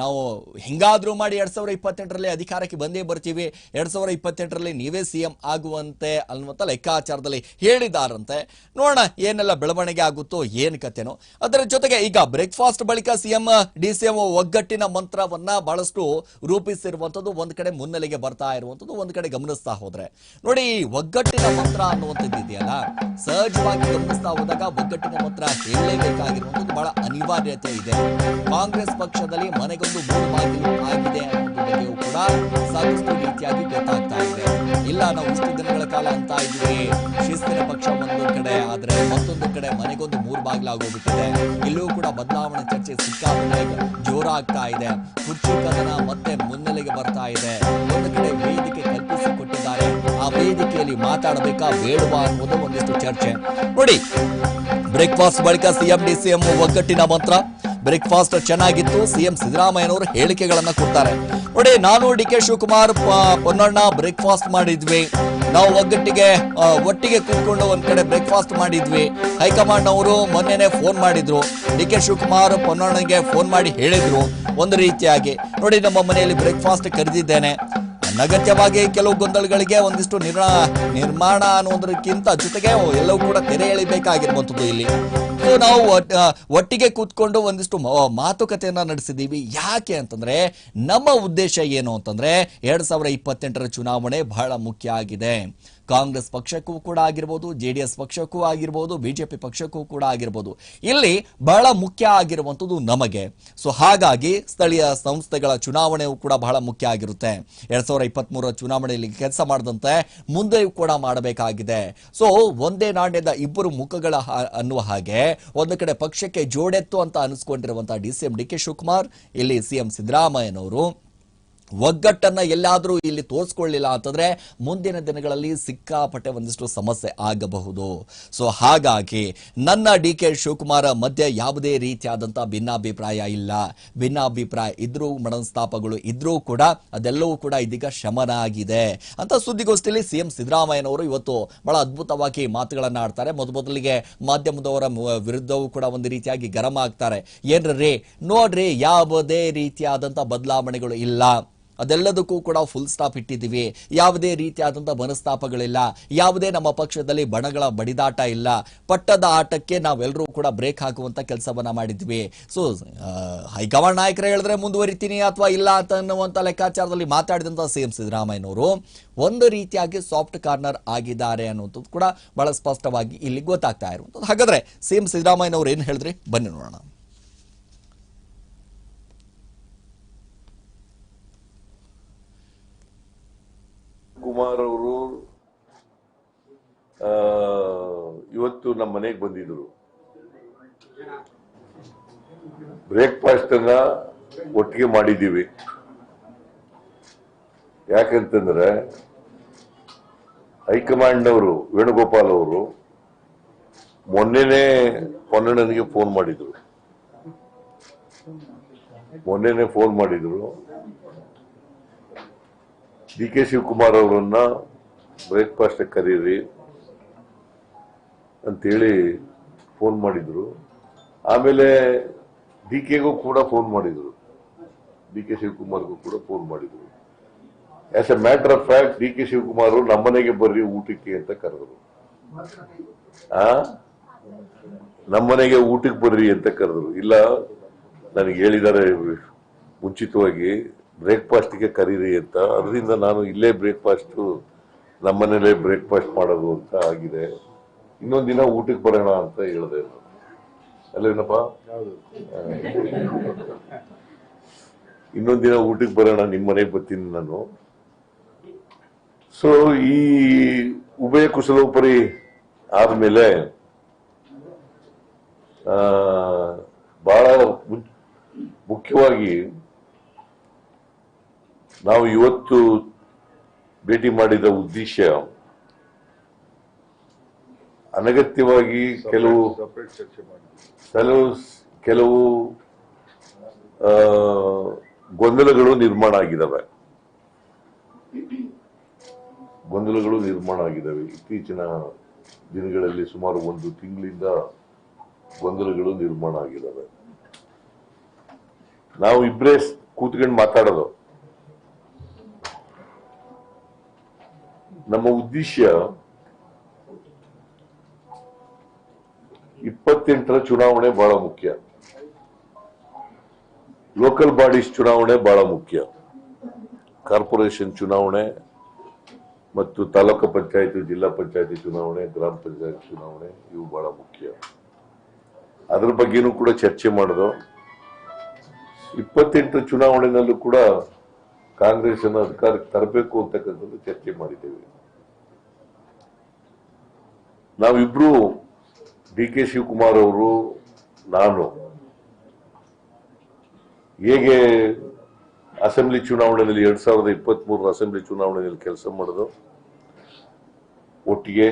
ನಾವು ಹೆಂಗಾದರೂ ಮಾಡಿ ಎರಡ್ ಸಾವಿರ ಇಪ್ಪತ್ತೆಂಟರಲ್ಲಿ ಅಧಿಕಾರಕ್ಕೆ ಬಂದೇ ಬರ್ತೀವಿ. ಎರಡ್ ಸಾವಿರ ಇಪ್ಪತ್ತೆಂಟರಲ್ಲಿ ನೀವೇ ಸಿ ಎಂ ಆಗುವಂತೆ ಅನ್ನುವಂಥ ಲೆಕ್ಕಾಚಾರದಲ್ಲಿ ಹೇಳಿದಾರಂತೆ. ನೋಡೋಣ ಏನೆಲ್ಲ ಬೆಳವಣಿಗೆ ಆಗುತ್ತೋ, ಏನ್ ಕತೆನೋ ಅದರ ಜೊತೆಗೆ ಈಗ ಬ್ರೇಕ್ಫಾಸ್ಟ್ ಬಳಿಕ C M D C M ಒಗ್ಗಟ್ಟಿನ ಮಂತ್ರವನ್ನ ಬಹಳಷ್ಟು ರೂಪಿಸಿರುವಂಥದ್ದು ಒಂದ್ ಕಡೆ ಮುನ್ನೆಲೆಗೆ ಬರ್ತಾ ಇರುವಂಥದ್ದು, ಒಂದ್ ಕಡೆ ಗಮನಿಸ್ತಾ ಹೋದ್ರೆ. ನೋಡಿ ಒಗ್ಗಟ್ಟಿನ ಮಂತ್ರ ಅನ್ನುವಂಥದ್ದು ಇದೆಯಲ್ಲ ಸಹಜವಾಗಿ ಗಮನಿಸ್ತಾ ಹೋದಾಗ ಒಗ್ಗಟ್ಟಿನ ಮಂತ್ರ ಹೇಳಲೇಬೇಕಾಗಿರುವಂಥದ್ದು ಬಹಳ ಅನಿವಾರ್ಯತೆ ಇದೆ ಕಾಂಗ್ರೆಸ್ ಪಕ್ಷದಲ್ಲಿ ಮನೆಗೊಂದು ಮೂರು ಬಾಗಿಲು ಆಗಿದೆ ಅನ್ನೋದ್ರ ಕೂಡ ಸಾಕಷ್ಟು ರೀತಿಯಾಗಿ ಗೊತ್ತಾಗ್ತಾ ಇದೆ. ಇಲ್ಲ, ನಾವು ಇಷ್ಟು ದಿನಗಳ ಕಾಲ ಅಂತ ಇದ್ವಿ ಶಿಸ್ತಿನ ಪಕ್ಷ ಒಂದು ಕಡೆ, ಆದ್ರೆ ಮತ್ತೊಂದು ಕಡೆ ಮನೆಗೊಂದು ಮೂರು ಬಾಗಿಲಾಗೋಗ್ಬಿಟ್ಟಿದೆ ಇಲ್ಲೂ ಕೂಡ ಬದಲಾವಣೆ ಚರ್ಚೆ ಸಿಕ್ಕಾಪಟ್ಟೆ ಜೋರಾಗ್ತಾ ಇದೆ. ಕುರ್ಚಿ ಕದನ ಮತ್ತೆ ಮುನ್ನೆಲೆಗೆ ಬರ್ತಾ ಇದೆ. ಒಂದು ಕಡೆ ವೇದಿಕೆ ಕಲ್ಪಿಸಿಕೊಟ್ಟಿದ್ದಾರೆ ಆ ವೇದಿಕೆಯಲ್ಲಿ ಮಾತಾಡಬೇಕಾ ಬೇಡವಾ ಅನ್ನೋದು ಒಂದಿಷ್ಟು ಚರ್ಚೆ. ನೋಡಿ, ಬ್ರೇಕ್ಫಾಸ್ಟ್ ಬಳಿಕ ಸಿಎಂ ಡಿಸಿಎಂ ಒಗ್ಗಟ್ಟಿನ ಮಂತ್ರ. ಬ್ರೇಕ್ಫಾಸ್ಟ್ ಚೆನ್ನಾಗಿತ್ತು, ಸಿಎಂ ಸಿದ್ದರಾಮಯ್ಯನವರು ಹೇಳಿಕೆಗಳನ್ನು ಕೊಡ್ತಾರೆ. ನೋಡಿ, ನಾನು D K Shivakumar Ponnanna breakfast ಮಾಡಿದ್ವಿ. ನಾವು ಒಗ್ಗಟ್ಟಿಗೆ ಒಟ್ಟಿಗೆ ಕೂತ್ಕೊಂಡು ಒಂದ್ ಕಡೆ ಬ್ರೇಕ್ಫಾಸ್ಟ್ ಮಾಡಿದ್ವಿ. ಹೈಕಮಾಂಡ್ ಅವರು ಮೊನ್ನೆನೆ ಫೋನ್ ಮಾಡಿದ್ರು. ಡಿ ಕೆ ಶಿವಕುಮಾರ್ ಪೊನ್ನಣ್ಣಗೆ ಫೋನ್ ಮಾಡಿ ಹೇಳಿದ್ರು. ಒಂದು ರೀತಿಯಾಗಿ. ನೋಡಿ, ನಮ್ಮ ಮನೆಯಲ್ಲಿ ಬ್ರೇಕ್ಫಾಸ್ಟ್ ಕರೆದಿದ್ದೇನೆ. ಅನಗತ್ಯವಾಗಿ ಕೆಲವು ಗೊಂದಲಗಳಿಗೆ ಒಂದಿಷ್ಟು ನಿರ್ ನಿರ್ಮಾಣ ಅನ್ನೋದಕ್ಕಿಂತ ಜೊತೆಗೆ ಎಲ್ಲವೂ ಕೂಡ ತೆರೆ ಎಳಿಬೇಕಾಗಿರುವಂಥದ್ದು ಇಲ್ಲಿ. ನಾವು ಒಟ್- ಒಟ್ಟಿಗೆ ಕೂತ್ಕೊಂಡು ಒಂದಿಷ್ಟು ಮಾತುಕತೆಯನ್ನು ಮಾತುಕತೆಯನ್ನ ನಡೆಸಿದ್ದೀವಿ. ಯಾಕೆ ಅಂತಂದ್ರೆ, ನಮ್ಮ ಉದ್ದೇಶ ಏನು ಅಂತಂದ್ರೆ, ಎರಡ್ ಸಾವಿರ ಇಪ್ಪತ್ತೆಂಟರ ಚುನಾವಣೆ ಬಹಳ ಮುಖ್ಯ ಆಗಿದೆ. ಕಾಂಗ್ರೆಸ್ ಪಕ್ಷಕ್ಕೂ ಕೂಡ ಆಗಿರ್ಬೋದು ಜೆ ಡಿ ಎಸ್ ಪಕ್ಷಕ್ಕೂ ಆಗಿರ್ಬೋದು, ಬಿಜೆಪಿ ಪಕ್ಷಕ್ಕೂ ಕೂಡ ಆಗಿರ್ಬೋದು. ಇಲ್ಲಿ ಬಹಳ ಮುಖ್ಯ ಆಗಿರುವಂಥದ್ದು ನಮಗೆ. ಸೊ ಹಾಗಾಗಿ ಸ್ಥಳೀಯ ಸಂಸ್ಥೆಗಳ ಚುನಾವಣೆಯೂ ಕೂಡ ಬಹಳ ಮುಖ್ಯ ಆಗಿರುತ್ತೆ. ಎರಡ್ ಸಾವಿರ ಇಪ್ಪತ್ತ್ ಮೂರರ ಚುನಾವಣೆಯಲ್ಲಿ ಕೆಲಸ ಮಾಡದಂತೆ ಮುಂದೆಯೂ ಕೂಡ ಮಾಡಬೇಕಾಗಿದೆ. ಸೊ ಒಂದೇ ನಾಣ್ಯದ ಇಬ್ಬರು ಮುಖಗಳ ಅನ್ನುವ ಹಾಗೆ ಒಂದು ಕಡೆ ಪಕ್ಷಕ್ಕೆ ಜೋಡೆತ್ತು ಅಂತ ಅನಿಸ್ಕೊಂಡಿರುವಂತಹ D C M D K Shivakumar, ಇಲ್ಲಿ ಸಿಎಂ ಸಿದ್ದರಾಮಯ್ಯನವರು. ಒಗ್ಗಟ್ಟನ್ನ ಎಲ್ಲಾದರೂ ಇಲ್ಲಿ ತೋರಿಸ್ಕೊಳ್ಳಿಲ್ಲ ಅಂತಂದ್ರೆ ಮುಂದಿನ ದಿನಗಳಲ್ಲಿ ಸಿಕ್ಕಾಪಟ್ಟೆ ಒಂದಿಷ್ಟು ಸಮಸ್ಯೆ ಆಗಬಹುದು. ಸೊ ಹಾಗಾಗಿ ನನ್ನ ಡಿ ಕೆ ಶಿವಕುಮಾರ ಮಧ್ಯೆ ಯಾವುದೇ ರೀತಿಯಾದಂತಹ ಭಿನ್ನಾಭಿಪ್ರಾಯ ಇಲ್ಲ. ಭಿನ್ನಾಭಿಪ್ರಾಯ ಇದ್ರೂ, ಮನಸ್ತಾಪಗಳು ಇದ್ರೂ ಕೂಡ ಅದೆಲ್ಲವೂ ಕೂಡ ಇದೀಗ ಶಮನ ಆಗಿದೆ ಅಂತ ಸುದ್ದಿಗೋಷ್ಠಿಯಲ್ಲಿ ಸಿಎಂ ಸಿದ್ದರಾಮಯ್ಯನವರು ಇವತ್ತು ಬಹಳ ಅದ್ಭುತವಾಗಿ ಮಾತುಗಳನ್ನು ಆಡ್ತಾರೆ. ಮೊದಲಿಗೆ ಮಾಧ್ಯಮದವರ ವಿರುದ್ಧವೂ ಕೂಡ ಒಂದು ರೀತಿಯಾಗಿ ಗರಂ ಆಗ್ತಾರೆ. ಏನ್ರಿ, ನೋಡ್ರಿ, ಯಾವುದೇ ರೀತಿಯಾದಂತ ಬದಲಾವಣೆಗಳು ಇಲ್ಲ. ಅದೆಲ್ಲದಕ್ಕೂ ಕೂಡ ಫುಲ್ ಸ್ಟಾಪ್ ಇಟ್ಟಿದ್ದೀವಿ. ಯಾವುದೇ ರೀತಿಯಾದಂಥ ಮನಸ್ತಾಪಗಳಿಲ್ಲ. ಯಾವುದೇ ನಮ್ಮ ಪಕ್ಷದಲ್ಲಿ ಬಣಗಳ ಬಡಿದಾಟ ಇಲ್ಲ. ಪಟ್ಟದ ಆಟಕ್ಕೆ ನಾವೆಲ್ಲರೂ ಕೂಡ ಬ್ರೇಕ್ ಹಾಕುವಂಥ ಕೆಲಸವನ್ನ ಮಾಡಿದ್ವಿ. ಸೊ ಹೈಕಮಾಂಡ್ ನಾಯಕರು ಹೇಳಿದ್ರೆ ಮುಂದುವರಿತೀನಿ ಅಥವಾ ಇಲ್ಲ ಅಂತ ಅನ್ನುವಂಥ ಲೆಕ್ಕಾಚಾರದಲ್ಲಿ ಮಾತಾಡಿದಂಥ ಸಿ ಎಂ ಸಿದ್ದರಾಮಯ್ಯನವರು ಒಂದು ರೀತಿಯಾಗಿ ಸಾಫ್ಟ್ ಕಾರ್ನರ್ ಆಗಿದ್ದಾರೆ ಅನ್ನುವಂಥದ್ದು ಕೂಡ ಬಹಳ ಸ್ಪಷ್ಟವಾಗಿ ಇಲ್ಲಿ ಗೊತ್ತಾಗ್ತಾ ಇರುವಂಥದ್ದು. ಹಾಗಾದ್ರೆ ಸಿ ಎಂ ಸಿದ್ದರಾಮಯ್ಯನವರು ಏನು ಹೇಳಿದ್ರಿ? ಬನ್ನಿ ನೋಡೋಣ. ಕುಮಾರ್ ಅವರು ಇವತ್ತು ನಮ್ಮ ಮನೆಗೆ ಬಂದಿದ್ರು. ಬ್ರೇಕ್ಫಾಸ್ಟ್ ಅನ್ನ ಒಟ್ಟಿಗೆ ಮಾಡಿದ್ದೀವಿ. ಯಾಕಂತಂದ್ರೆ, ಹೈಕಮಾಂಡ್ ಅವರು, ವೇಣುಗೋಪಾಲ್ ಅವರು, ಮೊನ್ನೆನೆ ಪೊನ್ನಣ್ಣನಿಗೆ ಫೋನ್ ಮಾಡಿದ್ರು. ಮೊನ್ನೆನೆ ಫೋನ್ ಮಾಡಿದ್ರು. ಡಿ ಕೆ ಶಿವಕುಮಾರ್ ಅವರನ್ನ ಬ್ರೇಕ್ಫಾಸ್ಟ್ ಕರೀರಿ ಅಂತೇಳಿ ಫೋನ್ ಮಾಡಿದ್ರು. ಆಮೇಲೆ ಡಿ ಕೆಗೂ ಕೂಡ ಫೋನ್ ಮಾಡಿದ್ರು. ಡಿ ಕೆ ಶಿವಕುಮಾರ್ಗೂ ಕೂಡ ಫೋನ್ ಮಾಡಿದ್ರು. As a matter of fact D K Shivakumar ನಮ್ಮನೆಗೆ ಬರ್ರಿ ಊಟಕ್ಕೆ ಅಂತ ಕರೆದ್ರು. ಆ? ನಮ್ಮನೆಗೆ ಊಟಕ್ಕೆ ಬರ್ರಿ ಅಂತ ಕರೆದ್ರು. ಇಲ್ಲ, ನನಗೆ ಹೇಳಿದ್ದಾರೆ ಮುಂಚಿತವಾಗಿ ಬ್ರೇಕ್ಫಾಸ್ಟ್ಗೆ ಕರೀರಿ ಅಂತ. ಅದರಿಂದ ನಾನು ಇಲ್ಲೇ ಬ್ರೇಕ್ಫಾಸ್ಟ್ ಮನೆಯಲ್ಲೇ ಬ್ರೇಕ್ಫಾಸ್ಟ್ ಮಾಡೋದು ಅಂತ ಆಗಿದೆ. ಇನ್ನೊಂದು ದಿನ ಊಟಕ್ಕೆ ಬರೋಣ ಅಂತ ಹೇಳಿದೆ ಅಲ್ಲೇನಪ್ಪ? ಇನ್ನೊಂದು ದಿನ ಊಟಕ್ಕೆ ಬರೋಣ ನಿಮ್ಮ ಮನೆಗೆ ಬರ್ತೀನಿ ನಾನು. ಸೊ ಈ ಉಭಯ ಕುಶಲೋಪರಿ ಆದ್ಮೇಲೆ ಬಹಳ ಮುಖ್ಯವಾಗಿ ನಾವು ಇವತ್ತು ಭೇಟಿ ಮಾಡಿದ ಉದ್ದೇಶ ಅನಗತ್ಯವಾಗಿ ಕೆಲವು ಕೆಲವು ಕೆಲವು ಗೊಂದಲಗಳು ನಿರ್ಮಾಣ ಆಗಿದ್ದಾವೆ. ಗೊಂದಲಗಳು ನಿರ್ಮಾಣ ಆಗಿದ್ದಾವೆ. ಇತ್ತೀಚಿನ ದಿನಗಳಲ್ಲಿ ಸುಮಾರು ಒಂದು ತಿಂಗಳಿಂದ ಗೊಂದಲಗಳು ನಿರ್ಮಾಣ ಆಗಿದ್ದಾವೆ. ನಾವು ಇಬ್ಬರೇ ಕೂತ್ಕೊಂಡು ಮಾತಾಡೋದು. ನಮ್ಮ ಉದ್ದೇಶ ಇಪ್ಪತ್ತೆಂಟರ ಚುನಾವಣೆ ಬಹಳ ಮುಖ್ಯ. ಲೋಕಲ್ ಬಾಡೀಸ್ ಚುನಾವಣೆ ಬಹಳ ಮುಖ್ಯ. ಕಾರ್ಪೊರೇಷನ್ ಚುನಾವಣೆ ಮತ್ತು ತಾಲೂಕು ಪಂಚಾಯತ್, ಜಿಲ್ಲಾ ಪಂಚಾಯತಿ ಚುನಾವಣೆ, ಗ್ರಾಮ ಪಂಚಾಯತ್ ಚುನಾವಣೆ ಇವು ಬಹಳ ಮುಖ್ಯ. ಅದರ ಬಗ್ಗೆನೂ ಕೂಡ ಚರ್ಚೆ ಮಾಡಿದ್ರು ಇಪ್ಪತ್ತೆಂಟು ಚುನಾವಣೆನಲ್ಲೂ ಕೂಡ ಕಾಂಗ್ರೆಸ್ ಅನ್ನು ಅಧಿಕಾರಕ್ಕೆ ತರಬೇಕು ಅಂತಕ್ಕಂಥದ್ದು ಚರ್ಚೆ ಮಾಡಿದ್ದೇವೆ. ನಾವಿಬ್ರು ಡಿ ಕೆ ಶಿವಕುಮಾರ್ ಅವರು, ನಾನು ಹೇಗೆ ಅಸೆಂಬ್ಲಿ ಚುನಾವಣೆಯಲ್ಲಿ ಎರಡ್ ಸಾವಿರದ ಇಪ್ಪತ್ತ್ ಮೂರರ ಅಸೆಂಬ್ಲಿ ಚುನಾವಣೆಯಲ್ಲಿ ಕೆಲಸ ಮಾಡೋದು, ಒಟ್ಟಿಗೆ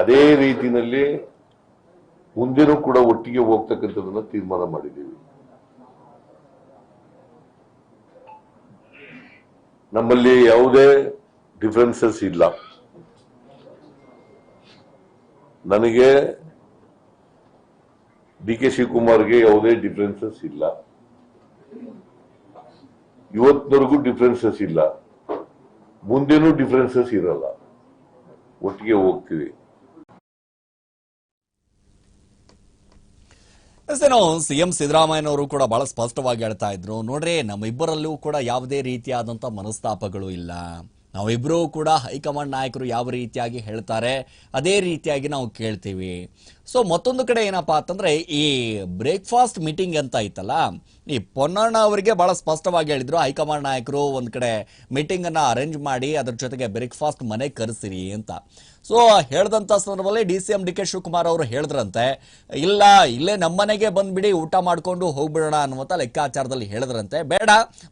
ಅದೇ ರೀತಿಯಲ್ಲಿ ಮುಂದೆನೂ ಕೂಡ ಒಟ್ಟಿಗೆ ಹೋಗ್ತಕ್ಕಂಥದ್ದನ್ನ ತೀರ್ಮಾನ ಮಾಡಿದ್ದೀವಿ. ನಮ್ಮಲ್ಲಿ ಯಾವುದೇ ಡಿಫರೆನ್ಸಸ್ ಇಲ್ಲ. ನನಗೆ ಡಿ ಕೆ ಶಿವಕುಮಾರ್ಗೆ ಯಾವುದೇ ಡಿಫರೆನ್ಸಸ್ ಇಲ್ಲ. ಇವತ್ತಿನವರೆಗೂ ಡಿಫರೆನ್ಸಸ್ ಇಲ್ಲ. ಮುಂದೇನೂ ಡಿಫರೆನ್ಸಸ್ ಇರಲ್ಲ. ಒಟ್ಟಿಗೆ ಹೋಗ್ತೀವಿ. ಏನೋ ಸಿಎಂ ಸಿದ್ದರಾಮಯ್ಯನವರು ಕೂಡ ಬಹಳ ಸ್ಪಷ್ಟವಾಗಿ ಹೇಳ್ತಾ ಇದ್ರು. ನೋಡ್ರಿ, ನಮ್ಮಿಬ್ಬರಲ್ಲೂ ಕೂಡ ಯಾವುದೇ ರೀತಿಯಾದಂಥ ಮನಸ್ತಾಪಗಳು ಇಲ್ಲ. ನಾವಿಬ್ಬರೂ ಕೂಡ ಹೈಕಮಾಂಡ್ ನಾಯಕರು ಯಾವ ರೀತಿಯಾಗಿ ಹೇಳ್ತಾರೆ, ಅದೇ ರೀತಿಯಾಗಿ ನಾವು ಕೇಳ್ತೀವಿ. ಸೊ ಮತ್ತೊಂದು ಕಡೆ ಏನಪ್ಪಾ ಅಂತಂದರೆ, ಈ ಬ್ರೇಕ್ಫಾಸ್ಟ್ ಮೀಟಿಂಗ್ ಅಂತ ಇತ್ತಲ್ಲ ಈ ಪೊನ್ನಣ್ಣ ಅವರಿಗೆ ಭಾಳ ಸ್ಪಷ್ಟವಾಗಿ ಹೇಳಿದರು, ಹೈಕಮಾಂಡ್ ನಾಯಕರು ಒಂದು ಕಡೆ ಮೀಟಿಂಗನ್ನು ಅರೇಂಜ್ ಮಾಡಿ ಅದ್ರ ಜೊತೆಗೆ ಬ್ರೇಕ್ಫಾಸ್ಟ್ ಮನೆ ಕರೆಸಿರಿ ಅಂತ. ಸೊ ಹೇಳ್ದಂಥ ಸಂದರ್ಭದಲ್ಲಿ D C M D K Shivakumar ಅವರು ಹೇಳಿದ್ರಂತೆ, ಇಲ್ಲ, ಇಲ್ಲೇ ನಮ್ಮನೆಗೆ ಬಂದ್ಬಿಡಿ, ಊಟ ಮಾಡಿಕೊಂಡು ಹೋಗ್ಬಿಡೋಣ ಅನ್ನುವಂತ ಲೆಕ್ಕಾಚಾರದಲ್ಲಿ ಹೇಳಿದ್ರಂತೆ. ಬೇಡ,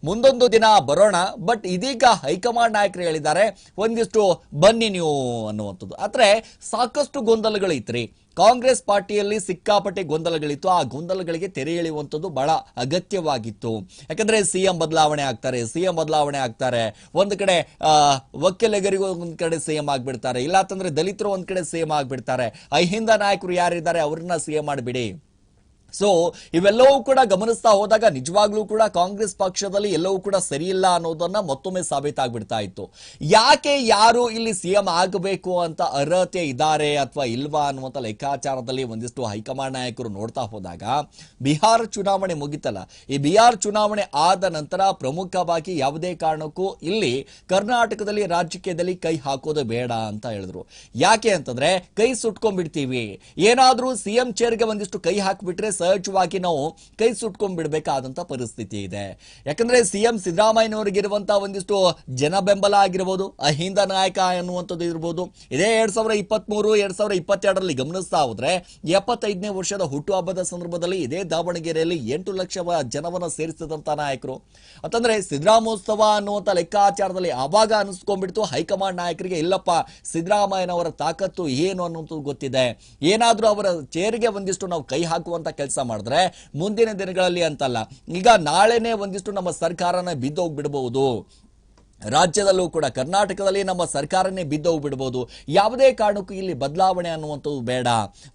ಮುಂದೊಂದು ದಿನ ಬರೋಣ ಬಟ್ ಇದೀಗ ಹೈಕಮಾಂಡ್ ನಾಯಕರು ಹೇಳಿದ್ದಾರೆ, ಒಂದಿಷ್ಟು ಬನ್ನಿ ನೀವು ಅನ್ನುವಂಥದ್ದು. ಆದರೆ ಸಾಕಷ್ಟು ಗೊಂದಲಗಳಿತ್ರಿ ಕಾಂಗ್ರೆಸ್ ಪಾರ್ಟಿಯಲ್ಲಿ ಸಿಕ್ಕಾಪಟ್ಟೆ ಗೊಂದಲಗಳಿತ್ತು. ಆ ಗೊಂದಲಗಳಿಗೆ ತೆರೆ ಎಳೆಯುವಂಥದ್ದು ಬಹಳ ಅಗತ್ಯವಾಗಿತ್ತು. ಯಾಕಂದ್ರೆ ಸಿಎಂ ಬದಲಾವಣೆ ಆಗ್ತಾರೆ, ಸಿಎಂ ಬದಲಾವಣೆ ಆಗ್ತಾರೆ. ಒಂದು ಕಡೆ ವಕೀಲಗರಿಗೂ ಒಂದ್ ಕಡೆ ಸಿಎಂ ಆಗ್ಬಿಡ್ತಾರೆ. ಇಲ್ಲ ಅಂತಂದ್ರೆ ದಲಿತರು ಒಂದು ಕಡೆ ಸಿ ಎಂ ಆಗಿಬಿಡ್ತಾರೆ. ಅಹಿಂದ ನಾಯಕರು ಯಾರಿದ್ದಾರೆ, ಅವ್ರನ್ನ ಸಿ ಎಂ ಮಾಡಿಬಿಡಿ. ಸೊ ಇವೆಲ್ಲವೂ ಕೂಡ ಗಮನಿಸ್ತಾ ಹೋದಾಗ ನಿಜವಾಗ್ಲೂ ಕೂಡ ಕಾಂಗ್ರೆಸ್ ಪಕ್ಷದಲ್ಲಿ ಎಲ್ಲವೂ ಕೂಡ ಸರಿಯಿಲ್ಲ ಅನ್ನೋದನ್ನ ಮತ್ತೊಮ್ಮೆ ಸಾಬೀತಾಗ್ಬಿಡ್ತಾ ಇತ್ತು. ಯಾಕೆ ಯಾರು ಇಲ್ಲಿ ಸಿಎಂ ಆಗಬೇಕು ಅಂತ ಅರ್ಹತೆ ಇದ್ದಾರೆ ಅಥವಾ ಇಲ್ವಾ ಅನ್ನುವಂಥ ಲೆಕ್ಕಾಚಾರದಲ್ಲಿ ಒಂದಿಷ್ಟು ಹೈಕಮಾಂಡ್ ನಾಯಕರು ನೋಡ್ತಾ ಹೋದಾಗ ಬಿಹಾರ ಚುನಾವಣೆ ಮುಗಿತಲ್ಲ. ಈ ಬಿಹಾರ್ ಚುನಾವಣೆ ಆದ ನಂತರ ಪ್ರಮುಖವಾಗಿ ಯಾವುದೇ ಕಾರಣಕ್ಕೂ ಇಲ್ಲಿ ಕರ್ನಾಟಕದಲ್ಲಿ ರಾಜಕೀಯದಲ್ಲಿ ಕೈ ಹಾಕೋದು ಬೇಡ ಅಂತ ಹೇಳಿದ್ರು. ಯಾಕೆ ಅಂತಂದ್ರೆ ಕೈ ಸುಟ್ಕೊಂಡ್ಬಿಡ್ತೀವಿ. ಏನಾದ್ರೂ ಸಿಎಂ ಚೇರ್ಗೆ ಒಂದಿಷ್ಟು ಕೈ ಹಾಕ್ಬಿಟ್ರೆ ಸಹಜವಾಗಿ ನಾವು ಕೈ ಸುಟ್ಕೊಂಡ್ಬಿಡ್ಬೇಕಾದಂತ ಪರಿಸ್ಥಿತಿ ಇದೆ. ಯಾಕಂದ್ರೆ ಸಿಎಂ ಸಿದ್ದರಾಮಯ್ಯನವರಿಗಿರುವಂತಹ ಒಂದಿಷ್ಟು ಜನ ಬೆಂಬಲ ಆಗಿರ್ಬೋದು, ಅಹಿಂದ ನಾಯಕ ಅನ್ನುವಂಥದ್ದು ಇರ್ಬೋದು. ಇದೇ ಎರಡ್ ಸಾವಿರದ ಇಪ್ಪತ್ಮೂರು, ಎರಡ್ ಸಾವಿರ ಇಪ್ಪತ್ತೆರಡರಲ್ಲಿ ಗಮನಿಸ್ತಾ ಹೋದ್ರೆ ಎಪ್ಪತ್ತೈದನೇ ವರ್ಷದ ಹುಟ್ಟುಹಬ್ಬದ ಸಂದರ್ಭದಲ್ಲಿ ಇದೇ ದಾವಣಗೆರೆಯಲ್ಲಿ ಎಂಟು ಲಕ್ಷ ಜನವನ್ನ ಸೇರಿಸಿದಂತ ನಾಯಕರು. ಅಂತಂದ್ರೆ ಸಿದ್ದರಾಮೋತ್ಸವ ಅನ್ನುವಂಥ ಲೆಕ್ಕಾಚಾರದಲ್ಲಿ ಅವಾಗ ಅನಿಸ್ಕೊಂಡ್ಬಿಡ್ತು, ಹೈಕಮಾಂಡ್ ನಾಯಕರಿಗೆ ಇಲ್ಲಪ್ಪ, ಸಿದ್ದರಾಮಯ್ಯನವರ ತಾಕತ್ತು ಏನು ಅನ್ನುವಂಥದ್ದು ಗೊತ್ತಿದೆ. ಏನಾದ್ರೂ ಅವರ ಚೇರಿಗೆ ಒಂದಿಷ್ಟು ನಾವು ಕೈ ಹಾಕುವಂತ ಕೆಲಸ ಮಾಡಿದ್ರೆ ಮುಂದಿನ ದಿನಗಳಲ್ಲಿ ಅಂತಲ್ಲ. ಈಗ ನಾಳೆನೇ ಒಂದಿಷ್ಟು ನಮ್ಮ ಸರ್ಕಾರನ ಬಿದ್ದೋಗ್ಬಿಡ್ಬಹುದು ರಾಜ್ಯದಲ್ಲೂ ಕೂಡ ಕರ್ನಾಟಕದಲ್ಲಿ ನಮ್ಮ ಸರ್ಕಾರನೇ ಬಿದ್ದೋಗ್ಬಿಡ್ಬೋದು ಯಾವುದೇ ಕಾರಣಕ್ಕೂ ಇಲ್ಲಿ ಬದಲಾವಣೆ ಅನ್ನುವಂಥದ್ದು ಬೇಡ.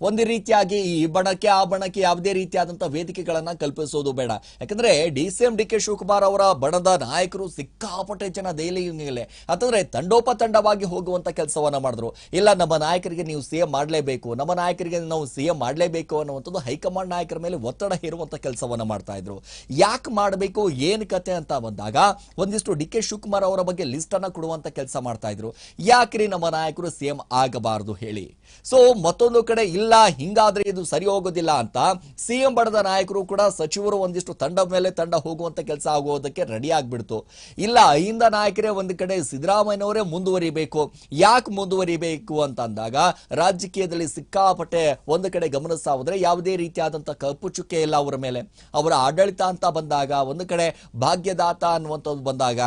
ಒಂದು ರೀತಿಯಾಗಿ ಈ ಬಣಕ್ಕೆ, ಆ ಬಣಕ್ಕೆ ಯಾವುದೇ ರೀತಿಯಾದಂಥ ವೇದಿಕೆಗಳನ್ನು ಕಲ್ಪಿಸೋದು ಬೇಡ. ಯಾಕಂದರೆ D C M D K Shivakumar ಅವರ ಬಣದ ನಾಯಕರು ಸಿಕ್ಕಾಪಟ್ಟೆ ಜನ ದೆಹಲಿ ಅಂತಂದ್ರೆ ತಂಡೋಪತಂಡವಾಗಿ ಹೋಗುವಂಥ ಕೆಲಸವನ್ನು ಮಾಡಿದ್ರು. ಇಲ್ಲ, ನಮ್ಮ ನಾಯಕರಿಗೆ ನೀವು ಸಿಎಂ ಮಾಡಲೇಬೇಕು. ನಮ್ಮ ನಾಯಕರಿಗೆ ನಾವು ಸಿ ಎಂ ಮಾಡಲೇಬೇಕು ಅನ್ನುವಂಥದ್ದು ಹೈಕಮಾಂಡ್ ನಾಯಕರ ಮೇಲೆ ಒತ್ತಡ ಹೇರುವಂಥ ಕೆಲಸವನ್ನು ಮಾಡ್ತಾ ಇದ್ರು. ಯಾಕೆ ಮಾಡಬೇಕು, ಏನು ಕತೆ ಅಂತ ಬಂದಾಗ, ಒಂದಿಷ್ಟು ಡಿ ಕೆ ಶಿವಕುಮಾರ್ ಅವರ ಅವರ ಬಗ್ಗೆ ಲಿಸ್ಟ್ ಅನ್ನ ಕೊಡುವಂತ ಕೆಲಸ ಮಾಡ್ತಾ ಇದ್ರು. ಯಾಕ್ರಿ ನಮ್ಮ ನಾಯಕರು ಸಿಎಂ ಆಗಬಾರದು ಹೇಳಿ. ಸೊ ಮತ್ತೊಂದು ಕಡೆ, ಇಲ್ಲ, ಹಿಂಗಾದ್ರೆ ಇದು ಸರಿ ಹೋಗೋದಿಲ್ಲ ಅಂತ ಸಿಎಂ ಬಡದ ನಾಯಕರು ಕೂಡ ಸಚಿವರು ಒಂದಿಷ್ಟು ತಂಡ ಮೇಲೆ ತಂಡ ಹೋಗುವಂತ ಕೆಲಸ ಆಗೋದಕ್ಕೆ ರೆಡಿ ಆಗ್ಬಿಡ್ತು. ಇಲ್ಲ, ಅಹಿಂದ ನಾಯಕರೇ ಒಂದು ಕಡೆ ಸಿದ್ದರಾಮಯ್ಯನವರೇ ಮುಂದುವರಿಬೇಕು. ಯಾಕೆ ಮುಂದುವರಿಬೇಕು ಅಂತ ಅಂದಾಗ ರಾಜಕೀಯದಲ್ಲಿ ಸಿಕ್ಕಾಪಟ್ಟೆ ಒಂದು ಕಡೆ ಗಮನಿಸ್ತಾ ಹೋದ್ರೆ ಯಾವುದೇ ರೀತಿಯಾದಂತಹ ಕಪ್ಪು ಚುಕ್ಕೆ ಇಲ್ಲ ಅವರ ಮೇಲೆ. ಅವರ ಆಡಳಿತ ಅಂತ ಬಂದಾಗ, ಒಂದು ಕಡೆ ಭಾಗ್ಯದಾತ ಅನ್ನುವಂಥದ್ದು ಬಂದಾಗ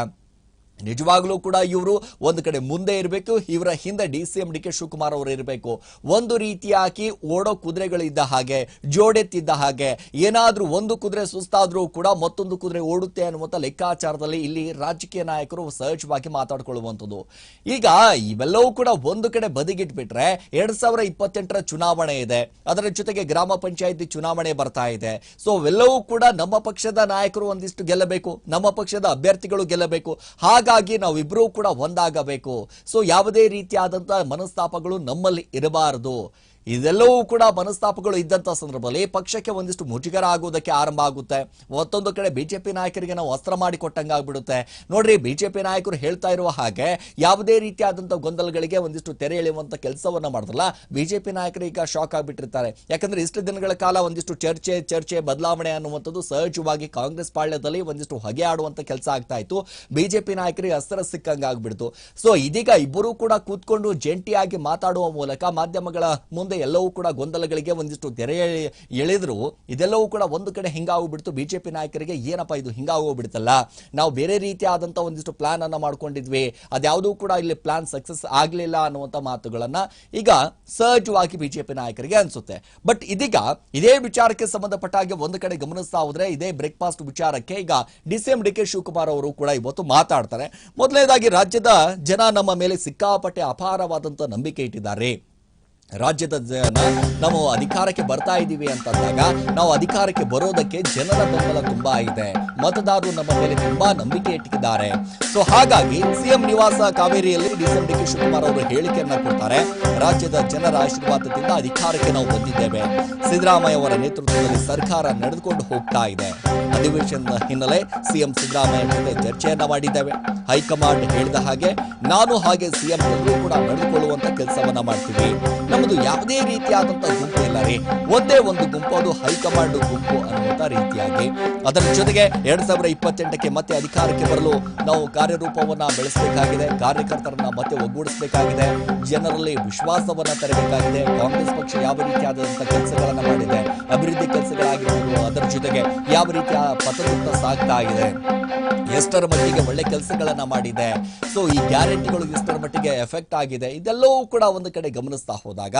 ನಿಜವಾಗ್ಲೂ ಕೂಡ ಇವರು ಒಂದು ಕಡೆ ಮುಂದೆ ಇರಬೇಕು, ಇವರ ಹಿಂದೆ D C M D K Shivakumar ಅವರು ಇರಬೇಕು. ಒಂದು ರೀತಿಯಾಗಿ ಓಡೋ ಕುದುರೆಗಳಿದ್ದ ಹಾಗೆ, ಜೋಡೆತ್ತಿದ್ದ ಹಾಗೆ, ಏನಾದ್ರೂ ಒಂದು ಕುದುರೆ ಸುಸ್ತಾದ್ರೂ ಕೂಡ ಮತ್ತೊಂದು ಕುದುರೆ ಓಡುತ್ತೆ ಅನ್ನುವಂಥ ಲೆಕ್ಕಾಚಾರದಲ್ಲಿ ಇಲ್ಲಿ ರಾಜಕೀಯ ನಾಯಕರು ಸಹಜವಾಗಿ ಮಾತಾಡ್ಕೊಳ್ಳುವಂಥದ್ದು. ಈಗ ಇವೆಲ್ಲವೂ ಕೂಡ ಒಂದು ಕಡೆ ಬದಿಗಿಟ್ಬಿಟ್ರೆ ಎರಡ್ ಸಾವಿರ ಇಪ್ಪತ್ತೆಂಟರ ಚುನಾವಣೆ ಇದೆ. ಅದರ ಜೊತೆಗೆ ಗ್ರಾಮ ಪಂಚಾಯತಿ ಚುನಾವಣೆ ಬರ್ತಾ ಇದೆ. ಸೊ ಅವೆಲ್ಲವೂ ಕೂಡ ನಮ್ಮ ಪಕ್ಷದ ನಾಯಕರು ಒಂದಿಷ್ಟು ಗೆಲ್ಲಬೇಕು, ನಮ್ಮ ಪಕ್ಷದ ಅಭ್ಯರ್ಥಿಗಳು ಗೆಲ್ಲಬೇಕು. ಹಾಗಾಗಿ ನಾವಿಬ್ಬರೂ ಕೂಡ ಒಂದಾಗಬೇಕು. ಸೊ ಯಾವುದೇ ರೀತಿಯಾದಂತಹ ಮನಸ್ತಾಪಗಳು ನಮ್ಮಲ್ಲಿ ಇರಬಾರದು. ಇದೆಲ್ಲವೂ ಕೂಡ ಮನಸ್ತಾಪಗಳು ಇದ್ದಂತ ಸಂದರ್ಭದಲ್ಲಿ ಪಕ್ಷಕ್ಕೆ ಒಂದಿಷ್ಟು ಮುಜುಗರ ಆಗುವುದಕ್ಕೆ ಆರಂಭ ಆಗುತ್ತೆ. ಮತ್ತೊಂದು ಕಡೆ ಬಿಜೆಪಿ ನಾಯಕರಿಗೆ ನಾವು ಅಸ್ತ್ರ ಮಾಡಿ ಕೊಟ್ಟಂಗಾಗ್ಬಿಡುತ್ತೆ ನೋಡ್ರಿ, ಬಿಜೆಪಿ ನಾಯಕರು ಹೇಳ್ತಾ ಇರುವ ಹಾಗೆ ಯಾವುದೇ ರೀತಿಯಾದಂಥ ಗೊಂದಲಗಳಿಗೆ ಒಂದಿಷ್ಟು ತೆರೆ ಎಳೆಯುವಂತ ಕೆಲಸವನ್ನ ಮಾಡಿದ್ರಲ್ಲ ಬಿಜೆಪಿ ನಾಯಕರು ಈಗ ಶಾಕ್ ಆಗಿಬಿಟ್ಟಿರ್ತಾರೆ. ಯಾಕಂದ್ರೆ ಇಷ್ಟು ದಿನಗಳ ಕಾಲ ಒಂದಿಷ್ಟು ಚರ್ಚೆ ಚರ್ಚೆ, ಬದಲಾವಣೆ ಅನ್ನುವಂಥದ್ದು ಸಹಜವಾಗಿ ಕಾಂಗ್ರೆಸ್ ಪಾಳ್ಯದಲ್ಲಿ ಒಂದಿಷ್ಟು ಹೊಗೆ ಆಡುವಂತ ಕೆಲಸ ಆಗ್ತಾ ಇತ್ತು. ಬಿಜೆಪಿ ನಾಯಕರಿಗೆ ಅಸ್ತ್ರ ಸಿಕ್ಕಂಗ ಆಗ್ಬಿಡ್ತು ಸೊ ಇದೀಗ ಇಬ್ಬರೂ ಕೂಡ ಕೂತ್ಕೊಂಡು ಜಂಟಿಯಾಗಿ ಮಾತಾಡುವ ಮೂಲಕ ಮಾಧ್ಯಮಗಳ ಮುಂದೆ ಎಲ್ಲವೂ ಕೂಡ ಗೊಂದಲಗಳಿಗೆ ಒಂದಿಷ್ಟು ತೆರೆ ಎಳೆ- ಎಳೆದ್ರು, ಇದೆಲ್ಲವೂ ಕೂಡ ಒಂದು ಕಡೆ ಹಿಂಗಾಗೋಗ್ಬಿಡ್ತು ಬಿಜೆಪಿ ನಾಯಕರಿಗೆ ಏನಪ್ಪ ಇದು ಹಿಂಗಾಗೋಗ್ಬಿಡ್ತಲ್ಲ ನಾವು ಬೇರೆ ರೀತಿಯಾದಂಥ ಒಂದಿಷ್ಟು ಪ್ಲಾನ್ ಅನ್ನ ಮಾಡ್ಕೊಂಡಿದ್ವಿ. ಅದ್ಯಾವುದೂ ಕೂಡ ಇಲ್ಲಿ ಪ್ಲಾನ್ ಸಕ್ಸಸ್ ಆಗ್ಲಿಲ್ಲ ಅನ್ನುವಂತ ಮಾತುಗಳನ್ನ ಈಗ ಸಹಜವಾಗಿ ಬಿಜೆಪಿ ನಾಯಕರಿಗೆ ಅನ್ಸುತ್ತೆ. ಬಟ್ ಇದೀಗ ಇದೇ ವಿಚಾರಕ್ಕೆ ಸಂಬಂಧಪಟ್ಟ ಹಾಗೆ ಒಂದು ಕಡೆ ಗಮನಿಸ್ತಾ ಹೋದ್ರೆ ಇದೇ ಬ್ರೇಕ್ಫಾಸ್ಟ್ ವಿಚಾರಕ್ಕೆ ಈಗ D C M D K Shivakumar ಅವರು ಕೂಡ ಇವತ್ತು ಮಾತಾಡ್ತಾರೆ. ಮೊದಲನೇದಾಗಿ ರಾಜ್ಯದ ಜನ ನಮ್ಮ ಮೇಲೆ ಸಿಕ್ಕಾಪಟ್ಟೆ ಅಪಾರವಾದಂತ ನಂಬಿಕೆ ಇಟ್ಟಿದ್ದಾರೆ. ರಾಜ್ಯದ ಜನ ನಾವು ಅಧಿಕಾರಕ್ಕೆ ಬರ್ತಾ ಇದ್ದೀವಿ ಅಂತಂದಾಗ ನಾವು ಅಧಿಕಾರಕ್ಕೆ ಬರೋದಕ್ಕೆ ಜನರ ಬೆಂಬಲ ತುಂಬಾ ಇದೆ. ಮತದಾರರು ನಮ್ಮ ಮೇಲೆ ತುಂಬಾ ನಂಬಿಕೆ ಇಟ್ಟಿದ್ದಾರೆ. ಸೊ ಹಾಗಾಗಿ ಸಿಎಂ ನಿವಾಸ ಕಾವೇರಿಯಲ್ಲಿ ಡಿಸಿಎಂ ಡಿ ಶಿವಕುಮಾರ್ ಅವರು ಹೇಳಿಕೆಯನ್ನ ಕೊಡ್ತಾರೆ. ರಾಜ್ಯದ ಜನರ ಆಶೀರ್ವಾದದಿಂದ ಅಧಿಕಾರಕ್ಕೆ ನಾವು ಬಂದಿದ್ದೇವೆ. ಸಿದ್ದರಾಮಯ್ಯ ಅವರ ನೇತೃತ್ವದಲ್ಲಿ ಸರ್ಕಾರ ನಡೆದುಕೊಂಡು ಹೋಗ್ತಾ ಇದೆ. ಅಧಿವೇಶನದ ಹಿನ್ನೆಲೆ ಸಿಎಂ ಸಿದ್ದರಾಮಯ್ಯ ಜೊತೆ ಚರ್ಚೆಯನ್ನ ಮಾಡಿದ್ದೇವೆ. ಹೈಕಮಾಂಡ್ ಹೇಳಿದ ಹಾಗೆ, ನಾನು ಹಾಗೆ ಸಿಎಂ ಎಲ್ಲರೂ ಕೂಡ ನಡೆದುಕೊಳ್ಳುವಂತ ಕೆಲಸವನ್ನ ಮಾಡ್ತೀವಿ. ನಮ್ಮದು ಯಾವುದೇ ರೀತಿಯಾದಂಥ ಗುಂಪು ಇಲ್ಲ ರೀ. ಒಂದೇ ಒಂದು ಗುಂಪು, ಅದು ಹೈಕಮಾಂಡ್ ಗುಂಪು ಅನ್ನುವಂಥ ರೀತಿಯಾಗಿ. ಅದರ ಜೊತೆಗೆ ಎರಡ್ ಸಾವಿರ ಇಪ್ಪತ್ತೆಂಟಕ್ಕೆ ಮತ್ತೆ ಅಧಿಕಾರಕ್ಕೆ ಬರಲು ನಾವು ಕಾರ್ಯರೂಪವನ್ನ ಬೆಳೆಸಬೇಕಾಗಿದೆ, ಕಾರ್ಯಕರ್ತರನ್ನ ಮತ್ತೆ ಒಗ್ಗೂಡಿಸಬೇಕಾಗಿದೆ, ಜನರಲ್ಲಿ ವಿಶ್ವಾಸವನ್ನ ತರಬೇಕಾಗಿದೆ. ಕಾಂಗ್ರೆಸ್ ಪಕ್ಷ ಯಾವ ರೀತಿಯಾದಂಥ ಕೆಲಸಗಳನ್ನು ಮಾಡಿದೆ, ಅಭಿವೃದ್ಧಿ ಕೆಲಸಗಳಾಗಿರ್ಬೋದು, ಅದರ ಜೊತೆಗೆ ಯಾವ ರೀತಿಯ ಪಥದತ್ತ ಸಾಗ್ತಾ ಇದೆ. ಎಷ್ಟರ ಮಟ್ಟಿಗೆ ಒಳ್ಳೆ ಕೆಲಸಗಳನ್ನ ಮಾಡಿದೆ. ಸೊ ಈ ಗ್ಯಾರಂಟಿಗಳು ಎಷ್ಟರ ಮಟ್ಟಿಗೆ ಎಫೆಕ್ಟ್ ಆಗಿದೆ, ಇದೆಲ್ಲವೂ ಕೂಡ ಒಂದು ಕಡೆ ಗಮನಿಸ್ತಾ ಹೋದಾಗ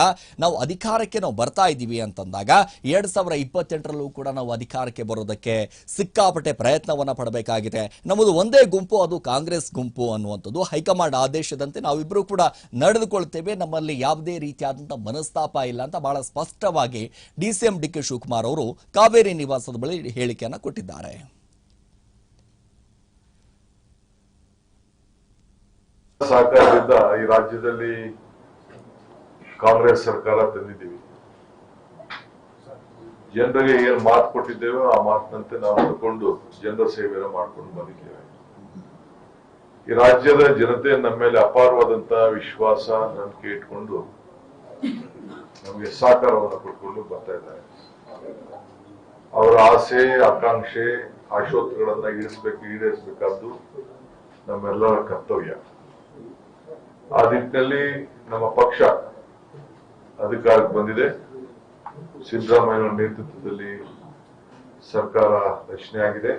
ನಾವು ಅಧಿಕಾರಕ್ಕೆ ನಾವು ಬರ್ತಾ ಇದ್ದೀವಿ ಅಂತಂದಾಗ ಎರಡ್ ಸಾವಿರ ಇಪ್ಪತ್ತೆಂಟರಲ್ಲೂ ಕೂಡ ನಾವು ಅಧಿಕಾರಕ್ಕೆ ಬರೋದಕ್ಕೆ ಸಿಕ್ಕಾಪಟ್ಟೆ ಪ್ರಯತ್ನವನ್ನ ಪಡಬೇಕಾಗಿದೆ. ನಮ್ಮದು ಒಂದೇ ಗುಂಪು, ಅದು ಕಾಂಗ್ರೆಸ್ ಗುಂಪು ಅನ್ನುವಂಥದ್ದು. ಹೈಕಮಾಂಡ್ ಆದೇಶದಂತೆ ನಾವಿಬ್ಬರು ಕೂಡ ನಡೆದುಕೊಳ್ತೇವೆ. ನಮ್ಮಲ್ಲಿ ಯಾವುದೇ ರೀತಿಯಾದಂಥ ಮನಸ್ತಾಪ ಇಲ್ಲ ಅಂತ ಬಹಳ ಸ್ಪಷ್ಟವಾಗಿ D C M D K Shivakumar ಅವರು ಕಾವೇರಿ ನಿವಾಸದ ಬಳಿ ಹೇಳಿಕೆಯನ್ನು ಕೊಟ್ಟಿದ್ದಾರೆ. ಸಹಕಾರದಿಂದ ಈ ರಾಜ್ಯದಲ್ಲಿ ಕಾಂಗ್ರೆಸ್ ಸರ್ಕಾರ ತಂದಿದ್ದೀವಿ. ಜನರಿಗೆ ಏನ್ ಮಾತು ಕೊಟ್ಟಿದ್ದೇವೋ ಆ ಮಾತಿನಂತೆ ನಾವು ನಡ್ಕೊಂಡು ಜನರ ಸೇವೆಯನ್ನು ಮಾಡ್ಕೊಂಡು ಬಂದಿದ್ದೇವೆ. ಈ ರಾಜ್ಯದ ಜನತೆ ನಮ್ಮ ಮೇಲೆ ಅಪಾರವಾದಂತ ವಿಶ್ವಾಸ ನಂಬಿಕೆ ಇಟ್ಕೊಂಡು ನಮಗೆ ಸಹಕಾರವನ್ನು ಕೊಟ್ಕೊಂಡು ಬರ್ತಾ ಇದ್ದಾರೆ. ಅವರ ಆಸೆ, ಆಕಾಂಕ್ಷೆ, ಆಶೋತ್ತರಗಳನ್ನ ಈಡಿಸ್ಬೇಕು ಈಡೇರಿಸಬೇಕಾದ್ದು ನಮ್ಮೆಲ್ಲರ ಕರ್ತವ್ಯ. ಆ ನಿಟ್ಟಿನಲ್ಲಿ ನಮ್ಮ ಪಕ್ಷ ಅಧಿಕಾರಕ್ಕೆ ಬಂದಿದೆ. ಸಿದ್ದರಾಮಯ್ಯ ನೇತೃತ್ವದಲ್ಲಿ ಸರ್ಕಾರ ರಚನೆ ಆಗಿದೆ.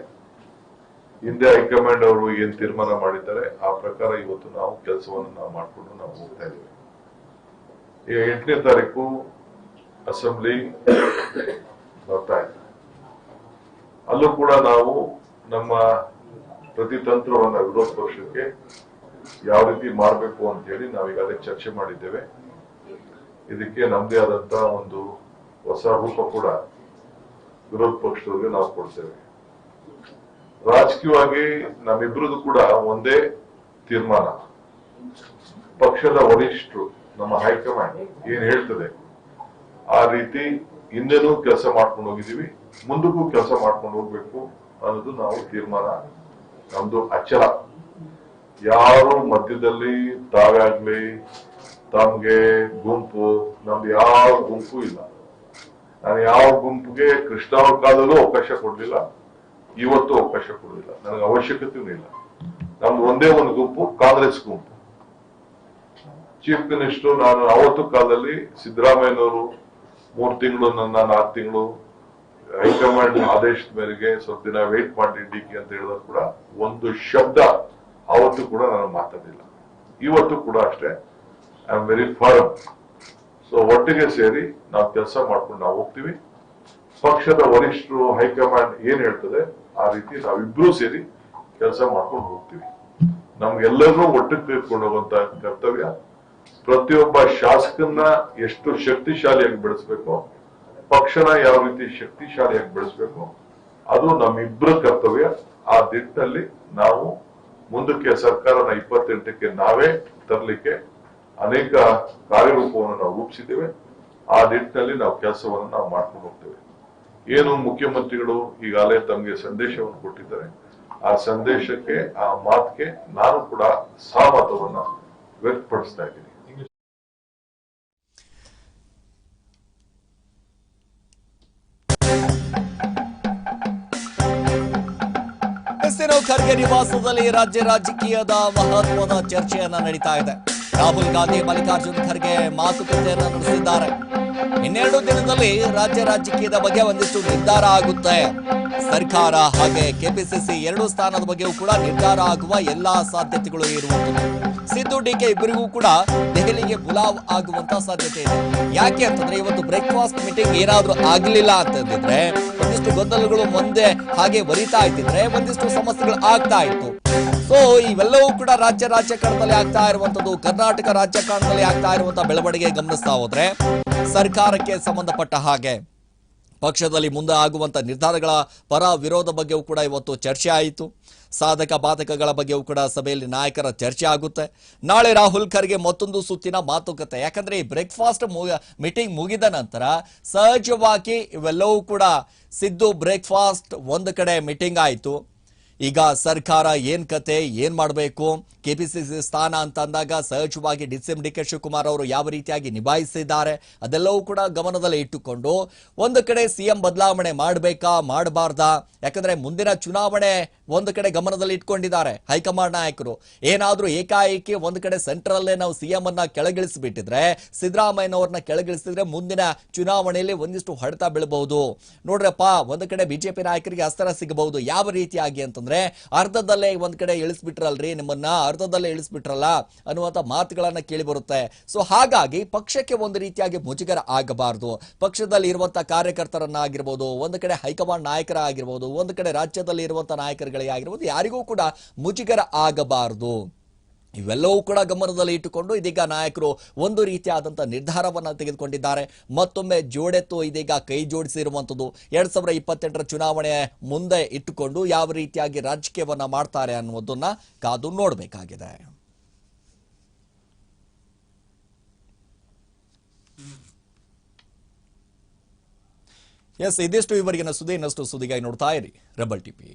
ಹಿಂದೆ ಹೈಕಮಾಂಡ್ ಅವರು ಏನ್ ತೀರ್ಮಾನ ಮಾಡಿದ್ದಾರೆ, ಆ ಪ್ರಕಾರ ಇವತ್ತು ನಾವು ಕೆಲಸವನ್ನು ನಾವು ಮಾಡಿಕೊಂಡು ನಾವು ಹೋಗ್ತಾ ಇದ್ದೇವೆ. ಈಗ ಎಂಟನೇ ತಾರೀಕು ಅಸೆಂಬ್ಲಿ ಬರ್ತಾ ಇದೆ. ಅಲ್ಲೂ ಕೂಡ ನಾವು ನಮ್ಮ ಪ್ರತಿತಂತ್ರವನ್ನ ವಿರೋಧ ಪಕ್ಷಕ್ಕೆ ಯಾವ ರೀತಿ ಮಾಡಬೇಕು ಅಂತ ಹೇಳಿ ನಾವೀಗಾಗಲೇ ಚರ್ಚೆ ಮಾಡಿದ್ದೇವೆ. ಇದಕ್ಕೆ ನಮ್ದೇ ಆದಂತ ಒಂದು ಹೊಸ ರೂಪ ಕೂಡ ವಿರೋಧ ಪಕ್ಷದವ್ರಿಗೆ ನಾವು ಕೊಡ್ತೇವೆ. ರಾಜಕೀಯವಾಗಿ ನಮ್ಮಿಬ್ರದ್ದು ಕೂಡ ಒಂದೇ ತೀರ್ಮಾನ. ಪಕ್ಷದ ವರಿಷ್ಠರು ನಮ್ಮ ಹೈಕಮಾಂಡ್ ಏನ್ ಹೇಳ್ತದೆ, ಆ ರೀತಿ ಹಿಂದೆನೂ ಕೆಲಸ ಮಾಡ್ಕೊಂಡು ಹೋಗಿದೀವಿ ಮುಂದಕ್ಕೂ ಕೆಲಸ ಮಾಡ್ಕೊಂಡು ಹೋಗ್ಬೇಕು ಅನ್ನೋದು ನಾವು ತೀರ್ಮಾನ, ನಮ್ದು ಅಚಲ. ಯಾರು ಮಧ್ಯದಲ್ಲಿ ತಾವಾಗ್ಲಿ ತಮ್ಗೆ ಗುಂಪು ನಮ್ದು ಯಾವ ಗುಂಪು ಇಲ್ಲ ನಾನು ಯಾವ ಗುಂಪಿಗೆ ಕೃಷ್ಣ ಅವ್ರ ಕಾಲದಲ್ಲೂ ಅವಕಾಶ ಕೊಡ್ಲಿಲ್ಲ ಇವತ್ತು ಅವಕಾಶ ಕೊಡಲಿಲ್ಲ ನನಗೆ ಅವಶ್ಯಕತೆಯೂ ಇಲ್ಲ ನಮ್ದು ಒಂದೇ ಒಂದು ಗುಂಪು ಕಾಂಗ್ರೆಸ್ ಗುಂಪು ಚೀಫ್ ಮಿನಿಸ್ಟರ್ ನಾನು ಅವತ್ತು ಕಾಲದಲ್ಲಿ ಸಿದ್ದರಾಮಯ್ಯನವರು ಮೂರು ತಿಂಗಳು ನನ್ನ ನಾಲ್ಕು ತಿಂಗಳು ಹೈಕಮಾಂಡ್ ಆದೇಶದ ಮೇರೆಗೆ ಸ್ವಲ್ಪ ದಿನ ವೇಟ್ ಮಾಡಿ ಅಂತ ಹೇಳಿದ್ರು ಕೂಡ ಒಂದು ಶಬ್ದ ಅವತ್ತು ಕೂಡ ನಾನು ಮಾತಾಡಿಲ್ಲ ಇವತ್ತು ಕೂಡ ಅಷ್ಟೇ I am very for so ಒಟ್ಟಿಗೆ ಸೇರಿ ನಾವು ಕೆಲಸ ಮಾಡ್ಕೊಂಡು ನಾವು ಹೋಗ್ತೀವಿ. ಪಕ್ಷದ ವರಿಷ್ಠರು, ಹೈಕಮಾಂಡ್ ಏನ್ ಹೇಳ್ತದೆ, ಆ ರೀತಿ ನಾವಿಬ್ರು ಸೇರಿ ಕೆಲಸ ಮಾಡ್ಕೊಂಡು ಹೋಗ್ತೀವಿ. ನಮ್ಗೆಲ್ಲರೂ ಒಟ್ಟಿಗೆ ತೀರ್ಕೊಂಡು ಹೋಗುವಂತ ಕರ್ತವ್ಯ. ಪ್ರತಿಯೊಬ್ಬ ಶಾಸಕನ್ನ ಎಷ್ಟು ಶಕ್ತಿಶಾಲಿಯಾಗಿ ಬೆಳೆಸ್ಬೇಕು, ಪಕ್ಷನ ಯಾವ ರೀತಿ ಶಕ್ತಿಶಾಲಿಯಾಗಿ ಬೆಳೆಸ್ಬೇಕು, ಅದು ನಮ್ಮಿಬ್ಬರ ಕರ್ತವ್ಯ. ಆ ದಿಟ್ಟಲ್ಲಿ ನಾವು ಮುಂದಕ್ಕೆ ಸರ್ಕಾರನ ಇಪ್ಪತ್ತೆಂಟಕ್ಕೆ ನಾವೇ ತರಲಿಕ್ಕೆ ಅನೇಕ ಕಾರ್ಯರೂಪವನ್ನು ನಾವು ರೂಪಿಸಿದ್ದೇವೆ. ಆ ನಿಟ್ಟಿನಲ್ಲಿ ನಾವು ಕೆಲಸವನ್ನು ನಾವು ಮಾಡ್ಕೊಂಡು ಹೋಗ್ತೇವೆ. ಏನು ಮುಖ್ಯಮಂತ್ರಿಗಳು ಈಗಾಗಲೇ ತಮಗೆ ಸಂದೇಶವನ್ನು ಕೊಟ್ಟಿದ್ದಾರೆ. ಆ ಸಂದೇಶಕ್ಕೆ, ಆ ಮಾತಿಗೆ ನಾನು ಕೂಡ ಸಹಮತವನ್ನ ವ್ಯಕ್ತಪಡಿಸ್ತಾ ಇದ್ದೀನಿ. ಖರ್ಗೆ ನಿವಾಸದಲ್ಲಿ ರಾಜ್ಯ ರಾಜಕೀಯದ ಮಹತ್ವದ ಚರ್ಚೆಯನ್ನ ನಡೀತಾ ಇದೆ. ರಾಹುಲ್ ಗಾಂಧಿ ಮಲ್ಲಿಕಾರ್ಜುನ್ ಖರ್ಗೆ ಮಾತುಕತೆಯನ್ನು ನಡೆಸಿದ್ದಾರೆ. ಇನ್ನೆರಡು ದಿನದಲ್ಲಿ ರಾಜ್ಯ ರಾಜಕೀಯದ ಬಗ್ಗೆ ಒಂದಿಷ್ಟು ನಿರ್ಧಾರ ಆಗುತ್ತೆ. ಸರ್ಕಾರ ಹಾಗೆ ಕೆಪಿಸಿಸಿ ಎರಡು ಸ್ಥಾನದ ಬಗ್ಗೆಯೂ ಕೂಡ ನಿರ್ಧಾರ ಆಗುವ ಎಲ್ಲಾ ಸಾಧ್ಯತೆಗಳು ಇರುವುದು. ಸಿದ್ದು ಡಿಕೆ ಇಬ್ಬರಿಗೂ ಕೂಡ ದೆಹಲಿಗೆ ಬುಲಾವ್ ಆಗುವಂತ ಸಾಧ್ಯತೆ ಇದೆ. ಯಾಕೆ ಅಂತಂದ್ರೆ ಇವತ್ತು ಬ್ರೇಕ್ಫಾಸ್ಟ್ ಮೀಟಿಂಗ್ ಏನಾದ್ರೂ ಆಗ್ಲಿಲ್ಲ ಅಂತಂದಿದ್ರೆ, ಒಂದಿಷ್ಟು ಗೊಂದಲಗಳು ಮುಂದೆ ಹಾಗೆ ಬರಿತಾ ಇದ್ದಿದ್ರೆ ಒಂದಿಷ್ಟು ಸಮಸ್ಯೆಗಳು ಆಗ್ತಾ ಇತ್ತು. ಸೊ ಇವೆಲ್ಲವೂ ಕೂಡ ರಾಜ್ಯ ರಾಜಕಾರಣದಲ್ಲಿ ಆಗ್ತಾ ಇರುವಂತದ್ದು ಕರ್ನಾಟಕ ರಾಜಕಾರಣದಲ್ಲಿ ಆಗ್ತಾ ಇರುವಂತಹ ಬೆಳವಣಿಗೆ ಗಮನಿಸ್ತಾ ಹೋದ್ರೆ, ಸರ್ಕಾರಕ್ಕೆ ಸಂಬಂಧಪಟ್ಟ ಹಾಗೆ ಪಕ್ಷದಲ್ಲಿ ಮುಂದೆ ಆಗುವಂತ ನಿರ್ಧಾರಗಳ ಪರ ವಿರೋಧ ಬಗ್ಗೆಯೂ ಕೂಡ ಇವತ್ತು ಚರ್ಚೆ ಆಯಿತು. ಸಾಧಕ ಬಾಧಕಗಳ ಬಗ್ಗೆಯೂ ಕೂಡ ಸಭೆಯಲ್ಲಿ ನಾಯಕರ ಚರ್ಚೆ ಆಗುತ್ತೆ. ನಾಳೆ ರಾಹುಲ್ ಖರ್ಗೆ ಮತ್ತೊಂದು ಸುತ್ತಿನ ಮಾತುಕತೆ. ಯಾಕಂದ್ರೆ ಈ ಬ್ರೇಕ್ಫಾಸ್ಟ್ ಮೀಟಿಂಗ್ ಮುಗಿದ ನಂತರ ಸಹಜವಾಗಿ ಇವೆಲ್ಲವೂ ಕೂಡ ಸಿದ್ದು ಬ್ರೇಕ್ಫಾಸ್ಟ್ ಒಂದು ಕಡೆ ಮೀಟಿಂಗ್ ಆಯಿತು. ಈಗ ಸರ್ಕಾರ ಏನ್ ಕತೆ, ಏನ್ ಮಾಡಬೇಕು? ಕೆಪಿಸಿಸಿ ಸ್ಥಾನ ಅಂತ ಅಂದಾಗ ಸಹಜವಾಗಿ D C M, D K Shivakumar ಅವರು ಯಾವ ರೀತಿಯಾಗಿ ನಿಭಾಯಿಸಿದ್ದಾರೆ? ಅದೆಲ್ಲವೂ ಕೂಡ ಗಮನದಲ್ಲಿ ಇಟ್ಟುಕೊಂಡು ಒಂದು ಕಡೆ ಸಿಎಂ ಬದಲಾವಣೆ ಮಾಡಬೇಕಾ, ಮಾಡಬಾರ್ದಾ? ಯಾಕಂದ್ರೆ ಮುಂದಿನ ಚುನಾವಣೆ ಒಂದು ಕಡೆ ಗಮನದಲ್ಲಿ ಇಟ್ಕೊಂಡಿದ್ದಾರೆ ಹೈಕಮಾಂಡ್ ನಾಯಕರು. ಏನಾದ್ರೂ ಏಕಾಏಕಿ ಒಂದು ಕಡೆ ಸೆಂಟ್ರಲ್ಲೇ ನಾವು ಸಿಎಂ ಅನ್ನ ಕೆಳಗಿಳಿಸಿಬಿಟ್ಟಿದ್ರೆ, ಸಿದ್ದರಾಮಯ್ಯನವ್ರನ್ನ ಕೆಳಗಿಳಿಸಿದ್ರೆ ಮುಂದಿನ ಚುನಾವಣೆಯಲ್ಲಿ ಒಂದಿಷ್ಟು ಹೊಡೆತ ಬೀಳಬಹುದು. ನೋಡ್ರಪ್ಪ, ಒಂದು ಕಡೆ ಬಿಜೆಪಿ ನಾಯಕರಿಗೆ ಅಸ್ತರ ಸಿಗಬಹುದು. ಯಾವ ರೀತಿಯಾಗಿ ಅಂತಂದ್ರೆ ಅರ್ಧದಲ್ಲೇ ಒಂದ್ ಕಡೆ ಇಳಿಸ್ಬಿಟ್ರಲ್ರಿ ನಿಮ್ಮನ್ನ, ಅರ್ಧದಲ್ಲೇ ಇಳಿಸ್ಬಿಟ್ರಲ್ಲ ಅನ್ನುವಂತ ಮಾತುಗಳನ್ನ ಕೇಳಿ ಬರುತ್ತೆ. ಸೊ ಹಾಗಾಗಿ ಪಕ್ಷಕ್ಕೆ ಒಂದು ರೀತಿಯಾಗಿ ಮುಜುಗರ ಆಗಬಾರದು. ಪಕ್ಷದಲ್ಲಿ ಇರುವಂತ ಕಾರ್ಯಕರ್ತರನ್ನ ಆಗಿರ್ಬೋದು ಒಂದು ಕಡೆ ಹೈಕಮಾಂಡ್ ನಾಯಕರ ಆಗಿರ್ಬೋದು ಒಂದು ಕಡೆ ರಾಜ್ಯದಲ್ಲಿ ಇರುವಂತ ನಾಯಕರುಗಳೇ ಆಗಿರ್ಬೋದು, ಯಾರಿಗೂ ಕೂಡ ಮುಜುಗರ ಆಗಬಾರದು. ಇವೆಲ್ಲವೂ ಕೂಡ ಗಮನದಲ್ಲಿ ಇಟ್ಟುಕೊಂಡು ಇದೀಗ ನಾಯಕರು ಒಂದು ರೀತಿಯಾದಂಥ ನಿರ್ಧಾರವನ್ನು ತೆಗೆದುಕೊಂಡಿದ್ದಾರೆ. ಮತ್ತೊಮ್ಮೆ ಜೋಡೆತ್ತು ಇದೀಗ ಕೈ ಜೋಡಿಸಿರುವಂಥದ್ದು ಎರಡು ಸಾವಿರದ ಇಪ್ಪತ್ತೆಂಟರ ಚುನಾವಣೆ ಮುಂದೆ ಇಟ್ಟುಕೊಂಡು ಯಾವ ರೀತಿಯಾಗಿ ರಾಜಕೀಯವನ್ನು ಮಾಡ್ತಾರೆ ಅನ್ನುವುದನ್ನ ಕಾದು ನೋಡಬೇಕಾಗಿದೆ. ಎಸ್, ಇದಿಷ್ಟು ಇವರಿಗಿನ ಸುದ್ದಿ, ಇನ್ನಷ್ಟು ಸುದ್ದಿಗಾಗಿ ನೋಡ್ತಾ ಇರಿ. Rebel TP